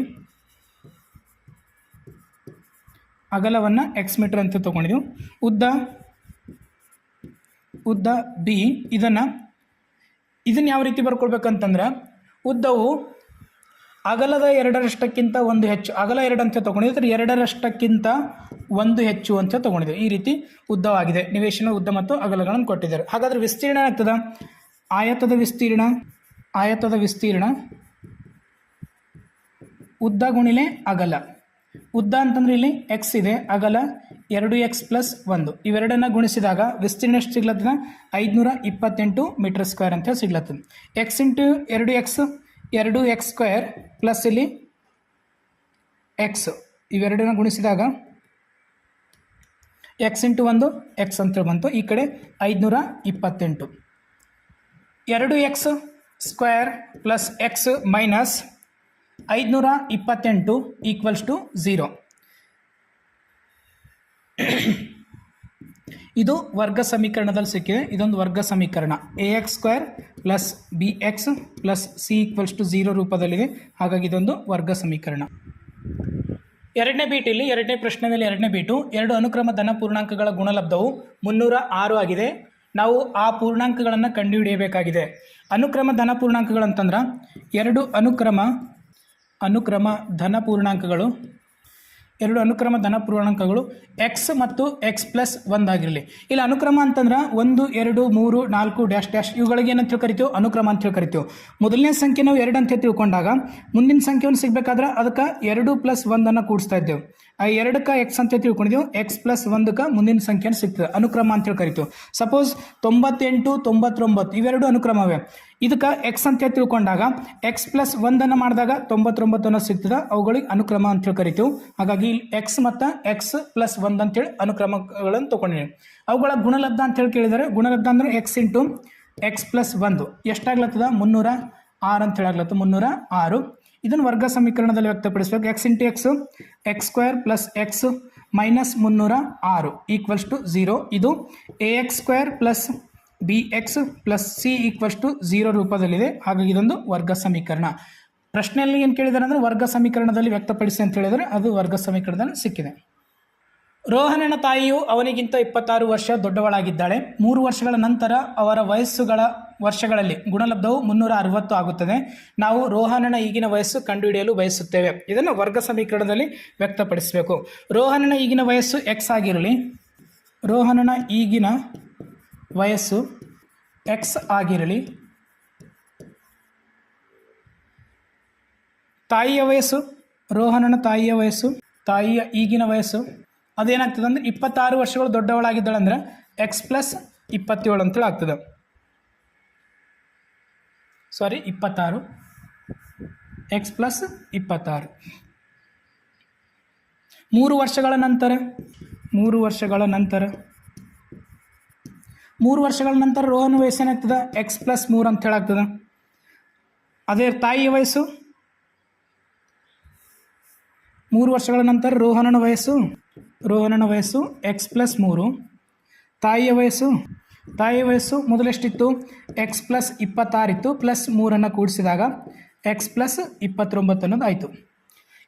Speaker 1: ಅಗಲವನ್ನು ಎಕ್ಸ್ ಮೀಟರ್ ಅಂತ ತೊಗೊಂಡಿದ್ದೆವು ಉದ್ದ ಉದ್ದ ಬಿ ಇದನ್ನು ಇದನ್ನು ಯಾವ ರೀತಿ ಬರ್ಕೊಳ್ಬೇಕಂತಂದ್ರೆ ಉದ್ದವು ಅಗಲದ ಎರಡರಷ್ಟಕ್ಕಿಂತ ಒಂದು ಹೆಚ್ಚು, ಅಗಲ ಎರಡು ಅಂತ ತೊಗೊಂಡಿದ್ರೆ ಎರಡರಷ್ಟಕ್ಕಿಂತ ಒಂದು ಹೆಚ್ಚು ಅಂತ ತೊಗೊಂಡಿದ್ದೆವು ಈ ರೀತಿ ಉದ್ದವಾಗಿದೆ. ನಿವೇಶನ ಉದ್ದ ಮತ್ತು ಅಗಲಗಳನ್ನು ಕೊಟ್ಟಿದ್ದಾರೆ. ಹಾಗಾದರೆ ವಿಸ್ತೀರ್ಣ ಏನಾಗ್ತದೆ? ಆಯತದ ವಿಸ್ತೀರ್ಣ ಆಯತದ ವಿಸ್ತೀರ್ಣ ಉದ್ದ ಗುಣಿಲೆ ಅಗಲ. ಉದ್ದ ಅಂತಂದ್ರೆ ಇಲ್ಲಿ ಎಕ್ಸ್ ಇದೆ, ಅಗಲ ಎರಡು ಎಕ್ಸ್ ಪ್ಲಸ್ ಒಂದು. ಇವೆರಡನ್ನ ಗುಣಿಸಿದಾಗ ವಿಸ್ತೀರ್ಣ ಎಷ್ಟು ಸಿಗ್ಲತ್ತದ? ಐದುನೂರ ಇಪ್ಪತ್ತೆಂಟು ಮೀಟರ್ ಸ್ಕ್ವೇರ್ ಅಂತ ಸಿಗ್ಲತ್ತದ. ಎಕ್ಸ್ ಇಂಟು ಎರಡು ಎಕ್ಸ್ ಎರಡು ಎಕ್ಸ್ ಸ್ಕ್ವೇರ್ ಪ್ಲಸ್ ಇಲ್ಲಿ ಎಕ್ಸ್ ಇವೆರಡನ್ನ ಗುಣಿಸಿದಾಗ ಎಕ್ಸ್ ಇಂಟು ಒಂದು ಎಕ್ಸ್ ಅಂತೇಳಿ ಬಂತು. ಈ ಕಡೆ ಐದುನೂರ ಇಪ್ಪತ್ತೆಂಟು. ಎರಡು X square plus X minus ಐದುನೂರ ಇಪ್ಪತ್ತೆಂಟು ಈಕ್ವಲ್ಸ್ ಟು ಝೀರೋ ಇದು ವರ್ಗ ಸಮೀಕರಣದಲ್ಲಿ ಸಿಕ್ಕಿದೆ. ಇದೊಂದು ವರ್ಗ ಸಮೀಕರಣ. A X square plus B X plus C equals to zero ರೂಪದಲ್ಲಿದೆ. ಹಾಗಾಗಿ ಇದೊಂದು ವರ್ಗ ಸಮೀಕರಣ. ಎರಡನೇ ಬೀಟಿಲ್ಲಿ ಎರಡನೇ ಪ್ರಶ್ನೆಯಲ್ಲಿ ಎರಡನೇ ಬೀಟು. ಎರಡು ಅನುಕ್ರಮ ಧನ ಪೂರ್ಣಾಂಕಗಳ ಗುಣಲಬ್ಧವು ಮುನ್ನೂರ ಆರು ಆಗಿದೆ. ನಾವು ಆ ಪೂರ್ಣಾಂಕಗಳನ್ನು ಕಂಡುಹಿಡಿಯಬೇಕಾಗಿದೆ. ಅನುಕ್ರಮ ಧನ ಪೂರ್ಣಾಂಕಗಳಂತಂದ್ರೆ ಎರಡು ಅನುಕ್ರಮ ಅನುಕ್ರಮ ಧನ ಪೂರ್ಣಾಂಕಗಳು. ಎರಡು ಅನುಕ್ರಮ ಧನ ಪೂರ್ಣಾಂಕಗಳು ಎಕ್ಸ್ ಮತ್ತು ಎಕ್ಸ್ ಪ್ಲಸ್ ಒಂದಾಗಿರಲಿ ಇಲ್ಲಿ, ಅನುಕ್ರಮ ಅಂತಂದ್ರೆ ಒಂದು, ಎರಡು, ಮೂರು, ನಾಲ್ಕು, ಡ್ಯಾಶ್ ಡ್ಯಾಶ್ ಇವುಗಳಿಗೆ ಏನಂತ ಕರಿತೀವಿ? ಅನುಕ್ರಮ ಅಂತ ಹೇಳಿ ಕರಿತೀವಿ. ಮೊದಲನೇ ಸಂಖ್ಯೆ ನಾವು ಎರಡು ಅಂತ ತಿಳ್ಕೊಂಡಾಗ ಮುಂದಿನ ಸಂಖ್ಯೆಯನ್ನು ಸಿಗಬೇಕಾದ್ರೆ ಅದಕ್ಕೆ ಎರಡು ಪ್ಲಸ್ ಒಂದನ್ನು ಕೂಡಿಸ್ತಾ ಇದ್ದೇವೆ. ಎರಡಕ್ಕೆ ಎಕ್ಸ್ ಅಂತ ತಿಳ್ಕೊಂಡಿದ್ದೀವಿ ಎಕ್ಸ್ ಪ್ಲಸ್ ಒಂದಕ್ಕೆ ಮುಂದಿನ ಸಂಖ್ಯೆನ ಸಿಗ್ತದೆ. ಅನುಕ್ರಮ ಅಂತ ಹೇಳಿ ಕರಿತೀವಿ. ಸಪೋಸ್ ತೊಂಬತ್ತೆಂಟು, ತೊಂಬತ್ತೊಂಬತ್ತು ಇವೆರಡು ಅನುಕ್ರಮವೇ. ಇದಕ್ಕೆ ಎಕ್ಸ್ ಅಂತ ತಿಳ್ಕೊಂಡಾಗ ಎಕ್ಸ್ ಪ್ಲಸ್ ಒಂದನ್ನು ಮಾಡಿದಾಗ ತೊಂಬತ್ತೊಂಬತ್ತು ಅನ್ನೋದು ಸಿಗ್ತದೆ. ಅವುಗಳಿಗೆ ಅನುಕ್ರಮ ಅಂತ ಹೇಳಿ ಕರಿತೀವಿ. ಹಾಗಾಗಿ ಇಲ್ಲಿ ಎಕ್ಸ್ ಮತ್ತು ಎಕ್ಸ್ ಪ್ಲಸ್ ಒಂದು ಅಂತೇಳಿ ಅನುಕ್ರಮಗಳನ್ನು ತೊಗೊಂಡಿದ್ದೀವಿ ಅವುಗಳ ಗುಣಲಬ್ಧ ಅಂತ ಹೇಳಿ ಕೇಳಿದರೆ ಗುಣಲಬ್ಧ ಅಂದ್ರೆ ಎಕ್ಸ್ ಇಂಟು ಎಕ್ಸ್ ಪ್ಲಸ್ ಒಂದು. ಎಷ್ಟಾಗ್ಲತ್ತದ? ಮುನ್ನೂರ ಆರು ಅಂತ ಹೇಳಾಗ್ಲತ್ತ ಮುನ್ನೂರ ಆರು. ಇದನ್ನು ವರ್ಗ ಸಮೀಕರಣದಲ್ಲಿ ವ್ಯಕ್ತಪಡಿಸಬೇಕು. X into X X square plus X minus ಮುನ್ನೂರ ಆರು ಈಕ್ವಲ್ಸ್ ಟು ಝೀರೋ ಇದು A X square plus B X plus C equals to zero ರೂಪದಲ್ಲಿದೆ. ಹಾಗಾಗಿ ಇದೊಂದು ವರ್ಗ ಸಮೀಕರಣ. ಪ್ರಶ್ನೆಯಲ್ಲಿ ಏನು ಕೇಳಿದಾರೆ ಅಂದರೆ, ವರ್ಗ ಸಮೀಕರಣದಲ್ಲಿ ವ್ಯಕ್ತಪಡಿಸಿ ಅಂತ ಹೇಳಿದರೆ ಅದು ವರ್ಗ ಸಮೀಕರಣದಲ್ಲಿ ಸಿಕ್ಕಿದೆ. ರೋಹನನ ತಾಯಿಯು ಅವನಿಗಿಂತ ಇಪ್ಪತ್ತಾರು ವರ್ಷ ದೊಡ್ಡವಳಾಗಿದ್ದಾಳೆ. ಮೂರು ವರ್ಷಗಳ ನಂತರ ಅವರ ವಯಸ್ಸುಗಳ ವರ್ಷಗಳಲ್ಲಿ ಗುಣಲಬ್ಧವು ಮುನ್ನೂರ ಅರವತ್ತು ಆಗುತ್ತದೆ. ನಾವು ರೋಹನನ ಈಗಿನ ವಯಸ್ಸು ಕಂಡುಹಿಡಿಯಲು ಬಯಸುತ್ತೇವೆ. ಇದನ್ನು ವರ್ಗ ಸಮೀಕರಣದಲ್ಲಿ ವ್ಯಕ್ತಪಡಿಸಬೇಕು. ರೋಹನನ ಈಗಿನ ವಯಸ್ಸು ಎಕ್ಸ್ ಆಗಿರಲಿ. ರೋಹನನ ಈಗಿನ ವಯಸ್ಸು ಎಕ್ಸ್ ಆಗಿರಲಿ. ತಾಯಿಯ ವಯಸ್ಸು ರೋಹನನ ತಾಯಿಯ ವಯಸ್ಸು, ತಾಯಿಯ ಈಗಿನ ವಯಸ್ಸು ಅದೇನಾಗ್ತದೆ ಅಂದರೆ ಇಪ್ಪತ್ತಾರು ವರ್ಷಗಳು ದೊಡ್ಡವಳಾಗಿದ್ದಾಳೆ ಅಂದರೆ ಎಕ್ಸ್ ಪ್ಲಸ್ ಇಪ್ಪತ್ತೇಳು ಅಂತೇಳಿ ಆಗ್ತದೆ. ಸಾರಿ ಇಪ್ಪತ್ತಾರು. ಎಕ್ಸ್ ಪ್ಲಸ್ ಇಪ್ಪತ್ತಾರು. ಮೂರು ವರ್ಷಗಳ ನಂತರ, ಮೂರು ವರ್ಷಗಳ ನಂತರ. ಮೂರು ವರ್ಷಗಳ ನಂತರ ರೋಹನ್ ವಯಸ್ಸು ಏನಾಗ್ತದೆ ಎಕ್ಸ್ ಪ್ಲಸ್ ಮೂರು ಅಂತ ಹೇಳಾಗ್ತದೆ ಅದೇ ತಾಯಿಯ ವಯಸ್ಸು? ಮೂರು ವರ್ಷಗಳ ನಂತರ ರೋಹನನ ವಯಸ್ಸು ರೋಹನನ ವಯಸ್ಸು ಎಕ್ಸ್ ಪ್ಲಸ್ ಮೂರು. ತಾಯಿಯ ವಯಸ್ಸು ತಾಯಿಯ ವಯಸ್ಸು ಮೊದಲೆಷ್ಟಿತ್ತು? ಎಕ್ಸ್ ಪ್ಲಸ್ ಇಪ್ಪತ್ತಾರಿತ್ತು ಪ್ಲಸ್ ಮೂರನ್ನು ಕೂಡಿಸಿದಾಗ ಎಕ್ಸ್ ಪ್ಲಸ್ ಇಪ್ಪತ್ತೊಂಬತ್ತು ಅನ್ನೋದು ಆಯಿತು.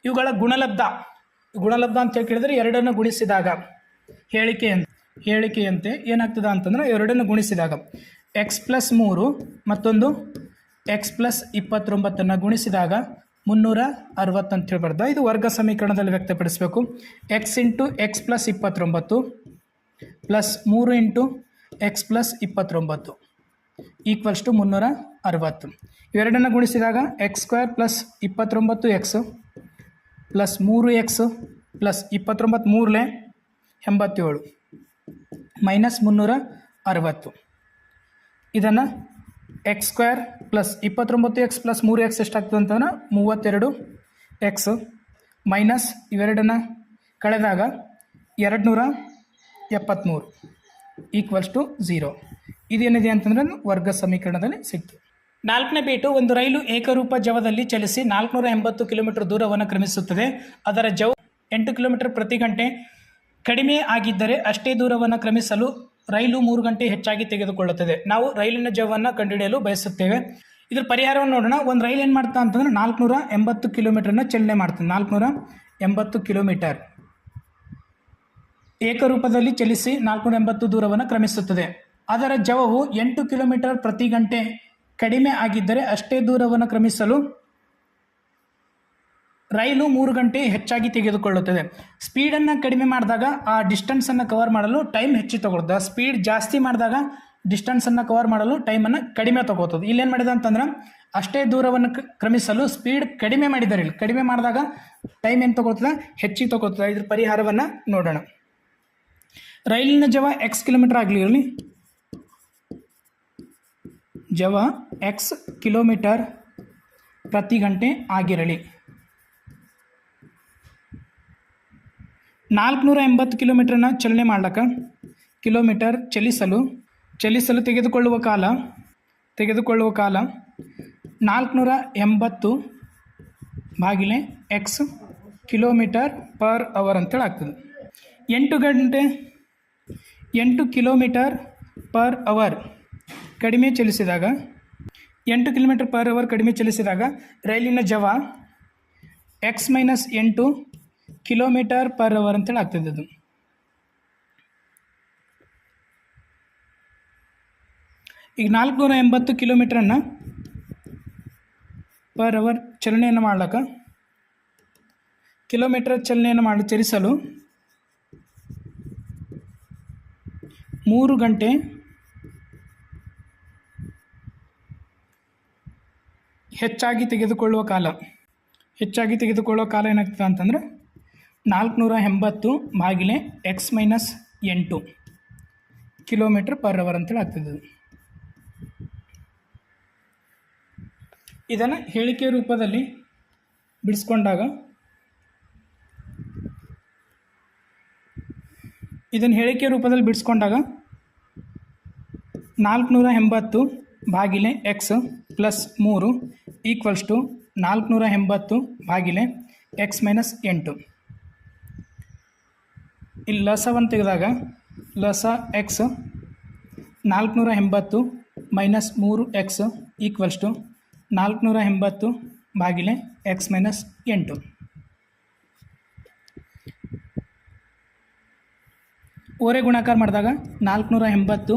Speaker 1: ಇವುಗಳ ಗುಣಲಬ್ಧ ಗುಣಲಬ್ಧ ಅಂತ ಹೇಳಿ ಕೇಳಿದ್ರೆ ಎರಡನ್ನು ಗುಣಿಸಿದಾಗ ಹೇಳಿಕೆ ಹೇಳಿಕೆಯಂತೆ ಏನಾಗ್ತದೆ ಅಂತಂದ್ರೆ ಎರಡನ್ನು ಗುಣಿಸಿದಾಗ ಎಕ್ಸ್ ಪ್ಲಸ್ ಮೂರು ಮತ್ತೊಂದು ಎಕ್ಸ್ ಪ್ಲಸ್ ಇಪ್ಪತ್ತೊಂಬತ್ತನ್ನು ಗುಣಿಸಿದಾಗ ಮುನ್ನೂರ ಅರವತ್ತು ಅಂತ ಹೇಳ್ಬಾರ್ದು. ಇದು ವರ್ಗ ಸಮೀಕರಣದಲ್ಲಿ ವ್ಯಕ್ತಪಡಿಸಬೇಕು. ಎಕ್ಸ್ ಇಂಟು ಎಕ್ಸ್ ಪ್ಲಸ್ ಇಪ್ಪತ್ತೊಂಬತ್ತು ಪ್ಲಸ್ ಮೂರು ಇಂಟು ಎಕ್ಸ್ ಪ್ಲಸ್ ಇಪ್ಪತ್ತೊಂಬತ್ತು ಈಕ್ವಲ್ಸ್ ಟು ಮುನ್ನೂರ ಅರವತ್ತು ಇವೆರಡನ್ನು ಗುಣಿಸಿದಾಗ ಎಕ್ಸ್ ಸ್ಕ್ವೇರ್ ಪ್ಲಸ್ ಇಪ್ಪತ್ತೊಂಬತ್ತು ಎಕ್ಸ್ ಪ್ಲಸ್ ಮೂರು ಎಕ್ಸು ಪ್ಲಸ್ ಇಪ್ಪತ್ತೊಂಬತ್ತು ಮೂರಲೆ ಎಂಬತ್ತೇಳು ಮೈನಸ್ ಮುನ್ನೂರ ಅರವತ್ತು ಇದನ್ನು ಎಕ್ಸ್ ಸ್ಕ್ವೇರ್ ಪ್ಲಸ್ ಇಪ್ಪತ್ತೊಂಬತ್ತು ಎಕ್ಸ್ ಪ್ಲಸ್ ಮೂರು ಎಕ್ಸ್ ಎಷ್ಟಾಗ್ತದೆ ಅಂತಂದ್ರೆ ಮೂವತ್ತೆರಡು ಎಕ್ಸ್ ಮೈನಸ್ ಇವೆರಡನ್ನು ಕಳೆದಾಗ ಎರಡುನೂರ ಎಪ್ಪತ್ತ್ಮೂರು ಈಕ್ವಲ್ಸ್ ಟು ಝೀರೋ ಇದೇನಿದೆ ಅಂತಂದ್ರೆ ವರ್ಗ ಸಮೀಕರಣದಲ್ಲಿ ಸಿಕ್ತು. ನಾಲ್ಕನೇ ಬೀಟು ಒಂದು ರೈಲು ಏಕರೂಪ ಜವದಲ್ಲಿ ಚಲಿಸಿ ನಾಲ್ಕುನೂರ ಎಂಬತ್ತು ಕಿಲೋಮೀಟರ್ ದೂರವನ್ನು ಕ್ರಮಿಸುತ್ತದೆ. ಅದರ ಜವ ಎಂಟು ಕಿಲೋಮೀಟರ್ ಪ್ರತಿ ಗಂಟೆ ಕಡಿಮೆ ಆಗಿದ್ದರೆ ಅಷ್ಟೇ ದೂರವನ್ನು ಕ್ರಮಿಸಲು ರೈಲು ಮೂರು ಗಂಟೆ ಹೆಚ್ಚಾಗಿ ತೆಗೆದುಕೊಳ್ಳುತ್ತದೆ. ನಾವು ರೈಲಿನ ಜವವನ್ನು ಕಂಡುಹಿಡಿಯಲು ಬಯಸುತ್ತೇವೆ. ಇದ್ರ ಪರಿಹಾರವನ್ನು ನೋಡೋಣ. ಒಂದು ರೈಲು ಏನು ಮಾಡ್ತಾ ಅಂತಂದ್ರೆ ನಾಲ್ಕುನೂರ ಎಂಬತ್ತು ಕಿಲೋಮೀಟರ್ನ ಚಲನೆ ಮಾಡ್ತದೆ. ನಾಲ್ಕುನೂರ ಎಂಬತ್ತು ಕಿಲೋಮೀಟರ್. ಏಕರೂಪದಲ್ಲಿ ಚಲಿಸಿ ನಾಲ್ಕುನೂರ ಎಂಬತ್ತು ದೂರವನ್ನು ಕ್ರಮಿಸುತ್ತದೆ. ಅದರ ಜವವು ಎಂಟು ಕಿಲೋಮೀಟರ್ ಪ್ರತಿ ಗಂಟೆ ಕಡಿಮೆ ಆಗಿದ್ದರೆ ಅಷ್ಟೇ ದೂರವನ್ನು ಕ್ರಮಿಸಲು ರೈಲು ಮೂರು ಗಂಟೆ ಹೆಚ್ಚಾಗಿ ತೆಗೆದುಕೊಳ್ಳುತ್ತದೆ. ಸ್ಪೀಡನ್ನು ಕಡಿಮೆ ಮಾಡಿದಾಗ ಆ ಡಿಸ್ಟೆನ್ಸನ್ನು ಕವರ್ ಮಾಡಲು ಟೈಮ್ ಹೆಚ್ಚು ತಗೊಳ್ತದೆ ಸ್ಪೀಡ್ ಜಾಸ್ತಿ ಮಾಡಿದಾಗ ಡಿಸ್ಟೆನ್ಸನ್ನು ಕವರ್ ಮಾಡಲು ಟೈಮನ್ನು ಕಡಿಮೆ ತಗೋತದೆ ಇಲ್ಲೇನು ಮಾಡಿದೆ ಅಂತಂದ್ರೆ ಅಷ್ಟೇ ದೂರವನ್ನು ಕ್ರಮಿಸಲು ಸ್ಪೀಡ್ ಕಡಿಮೆ ಮಾಡಿದ್ದಾರೆ ಇಲ್ಲಿ ಕಡಿಮೆ ಮಾಡಿದಾಗ ಟೈಮ್ ಏನು ತಗೋತದೆ ಹೆಚ್ಚಿಗೆ ತಗೋತದೆ ಇದ್ರ ಪರಿಹಾರವನ್ನು ನೋಡೋಣ. ರೈಲಿನ ಜವ ಎಕ್ಸ್ ಕಿಲೋಮೀಟರ್ ಆಗಲಿ ಇರಲಿ. ಜವ ಎಕ್ಸ್ ಕಿಲೋಮೀಟರ್ ಪ್ರತಿ ಗಂಟೆ ಆಗಿರಲಿ. ನಾಲ್ಕುನೂರ ಎಂಬತ್ತು ಕಿಲೋಮೀಟ್ರನ್ನ ಚಲನೆ ಮಾಡ್ಲಕ್ಕ. ಕಿಲೋಮೀಟರ್ ಚಲಿಸಲು ಚಲಿಸಲು ತೆಗೆದುಕೊಳ್ಳುವ ಕಾಲ ತೆಗೆದುಕೊಳ್ಳುವ ಕಾಲ ನಾಲ್ಕುನೂರ ಎಂಬತ್ತು ಬಾಗಿಲೆ ಎಕ್ಸ್ ಕಿಲೋಮೀಟರ್ ಪರ್ ಅವರ್ ಅಂತೇಳಿ ಆಗ್ತದೆ. ಎಂಟು ಗಂಟೆ, ಎಂಟು ಕಿಲೋಮೀಟರ್ ಪರ್ ಅವರ್ ಕಡಿಮೆ ಚಲಿಸಿದಾಗ, ಎಂಟು ಕಿಲೋಮೀಟರ್ ಪರ್ ಅವರ್ ಕಡಿಮೆ ಚಲಿಸಿದಾಗ ರೈಲಿನ ಜವ ಎಕ್ಸ್ ಮೈನಸ್ ಎಂಟು ಕಿಲೋಮೀಟರ್ ಪರ್ ಅವರ್ ಅಂತೇಳಿ ಆಗ್ತದೆ ಅದು. ಈಗ ನಾಲ್ಕುನೂರ ಎಂಬತ್ತು ಕಿಲೋಮೀಟ್ರನ್ನು ಪರ್ ಅವರ್ ಚಲನೆಯನ್ನು ಮಾಡ್ಲಕ್ಕ? ಕಿಲೋಮೀಟರ್ ಚಲನೆಯನ್ನು ಮಾಡಿ ಚಲಿಸಲು ಮೂರು ಗಂಟೆ ಹೆಚ್ಚಾಗಿ ತೆಗೆದುಕೊಳ್ಳುವ ಕಾಲ. ಹೆಚ್ಚಾಗಿ ತೆಗೆದುಕೊಳ್ಳುವ ಕಾಲ ಏನಾಗ್ತದೆ ಅಂತಂದ್ರೆ ನಾಲ್ಕುನೂರ ಎಂಬತ್ತು ಬಾಗಿಲೆ ಎಕ್ಸ್ ಮೈನಸ್ ಎಂಟು ಕಿಲೋಮೀಟ್ರ್ ಪರ್ ಅವರ್ ಅಂತೇಳಿ ಆಗ್ತದೆ ಇದನ್ನು ಹೇಳಿಕೆ ರೂಪದಲ್ಲಿ ಬಿಡಿಸ್ಕೊಂಡಾಗ ಇದನ್ನು ಹೇಳಿಕೆ ರೂಪದಲ್ಲಿ ಬಿಡಿಸ್ಕೊಂಡಾಗ ನಾಲ್ಕುನೂರ ಎಂಬತ್ತು ಬಾಗಿಲೆ ಎಕ್ಸ್ ಪ್ಲಸ್ ಮೂರು ಈಕ್ವಲ್ಸ್ ಟು ನಾಲ್ಕುನೂರ ಎಂಬತ್ತು ಬಾಗಿಲೆ ಎಕ್ಸ್ ಮೈನಸ್ ಎಂಟು. ಇಲ್ಲಿ ಲಸವನ್ನು ತೆಗೆದಾಗ ಲಸ ಎಕ್ಸ್ ನಾಲ್ಕುನೂರ ಎಂಬತ್ತು ಮೈನಸ್ ಮೂರು ಎಕ್ಸ್ ಈಕ್ವಲ್ಸ್ ಟು ನಾಲ್ಕುನೂರ ಎಂಬತ್ತು ಬಾಗಿಲೆ ಎಕ್ಸ್ ಮೈನಸ್ ಎಂಟು. ಓರೆ ಗುಣಾಕಾರ ಮಾಡಿದಾಗ ನಾಲ್ಕುನೂರ ಎಂಬತ್ತು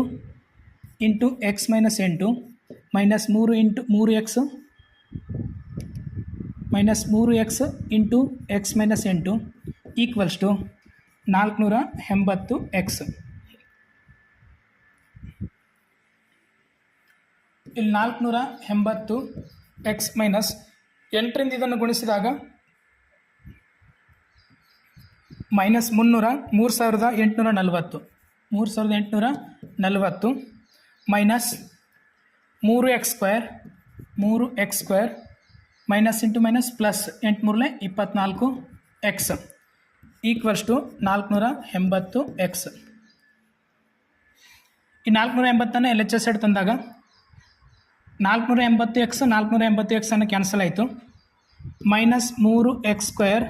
Speaker 1: ಇಂಟು ಎಕ್ಸ್ ಮೈನಸ್ ಎಂಟು ಮೈನಸ್ ಮೂರು ಇಂಟು ಮೂರು ಎಕ್ಸ್ ಮೈನಸ್ ಮೂರು ಎಕ್ಸ್ ಇಂಟು ಎಕ್ಸ್ ಮೈನಸ್ ಎಂಟು ಈಕ್ವಲ್ಸ್ ಟು ನಾಲ್ಕುನೂರ ಎಂಬತ್ತು ಎಕ್ಸ್ ಇಲ್ಲಿ ನಾಲ್ಕುನೂರ ಎಂಬತ್ತು ಎಕ್ಸ್ ಮೈನಸ್ ಎಂಟರಿಂದ ಇದನ್ನು ಗುಣಿಸಿದಾಗ ಮೈನಸ್ ಮುನ್ನೂರ ಮೂರು ಸಾವಿರದ ಎಂಟುನೂರ ನಲವತ್ತು. ಮೂರು ಸಾವಿರದ ಎಂಟುನೂರ ನಲವತ್ತು ಮೈನಸ್ ಮೂರು ಎಕ್ಸ್ ಸ್ಕ್ವೇರ್ ಮೂರು X square minus into minus plus ಎಂಟು ಮೂರನೇ ಇಪ್ಪತ್ನಾಲ್ಕು ಎಕ್ಸ್ ಈಕ್ವಲ್ಸ್ ಟು ನಾಲ್ಕುನೂರ ಎಂಬತ್ತು ಎಕ್ಸ್ ಈ ನಾಲ್ಕುನೂರ ಎಂಬತ್ತನ್ನು ಎಲ್ ಎಚ್ ಎಸ್ ಎಡ್ ತಂದಾಗ ನಾಲ್ಕುನೂರ ಎಂಬತ್ತು ಎಕ್ಸ್ ನಾಲ್ಕುನೂರ ಎಂಬತ್ತು ಎಕ್ಸ್ ಅನ್ನು ಕ್ಯಾನ್ಸಲ್ ಆಯಿತು. ಮೈನಸ್ ಮೂರು ಎಕ್ಸ್ ಸ್ಕ್ವೇರ್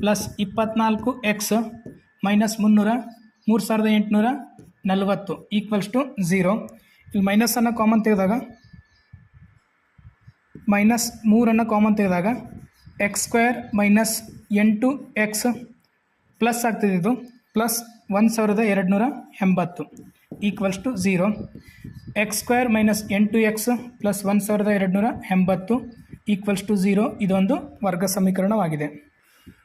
Speaker 1: ಪ್ಲಸ್ ಇಪ್ಪತ್ನಾಲ್ಕು ಎಕ್ಸ್ ಮೈನಸ್ ಮುನ್ನೂರ, ಮೂರು ಸಾವಿರದ ಎಂಟುನೂರ ನಲವತ್ತು ಈಕ್ವಲ್ಸ್ ಟು ಝೀರೋ ಇಲ್ಲಿ ಮೈನಸನ್ನು ಕಾಮನ್ ತೆಗೆದಾಗ ಮೈನಸ್ ಮೂರನ್ನು ಕಾಮನ್ ತೆಗೆದಾಗ ಎಕ್ಸ್ ಸ್ಕ್ವೇರ್ ಮೈನಸ್ ಎಂಟು ಎಕ್ಸ್ ಪ್ಲಸ್ ಆಗ್ತಿದೆ ಇದು. ಪ್ಲಸ್ ಒಂದು ಸಾವಿರದ ಎರಡುನೂರ ಎಂಬತ್ತು. Equals to zero. X square minus ಎಂಟು ಎಕ್ಸ್ ಪ್ಲಸ್ ಒಂದು ಸಾವಿರದ ಎರಡುನೂರ ಎಂಬತ್ತು ಈಕ್ವಲ್ಸ್ ಟು ಝೀರೋ ಇದೊಂದು ವರ್ಗ ಸಮೀಕರಣವಾಗಿದೆ.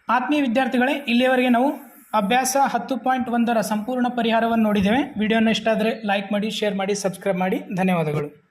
Speaker 1: ಆತ್ಮೀಯ ವಿದ್ಯಾರ್ಥಿಗಳೇ, ಇಲ್ಲಿಯವರೆಗೆ ನಾವು ಅಭ್ಯಾಸ ಹತ್ತು ಪಾಯಿಂಟ್ ಒಂದರ ಸಂಪೂರ್ಣ ಪರಿಹಾರವನ್ನು ನೋಡಿದ್ದೇವೆ. ವಿಡಿಯೋನ ಇಷ್ಟ ಆದರೆ ಲೈಕ್ ಮಾಡಿ, ಶೇರ್ ಮಾಡಿ, ಸಬ್ಸ್ಕ್ರೈಬ್ ಮಾಡಿ. ಧನ್ಯವಾದಗಳು.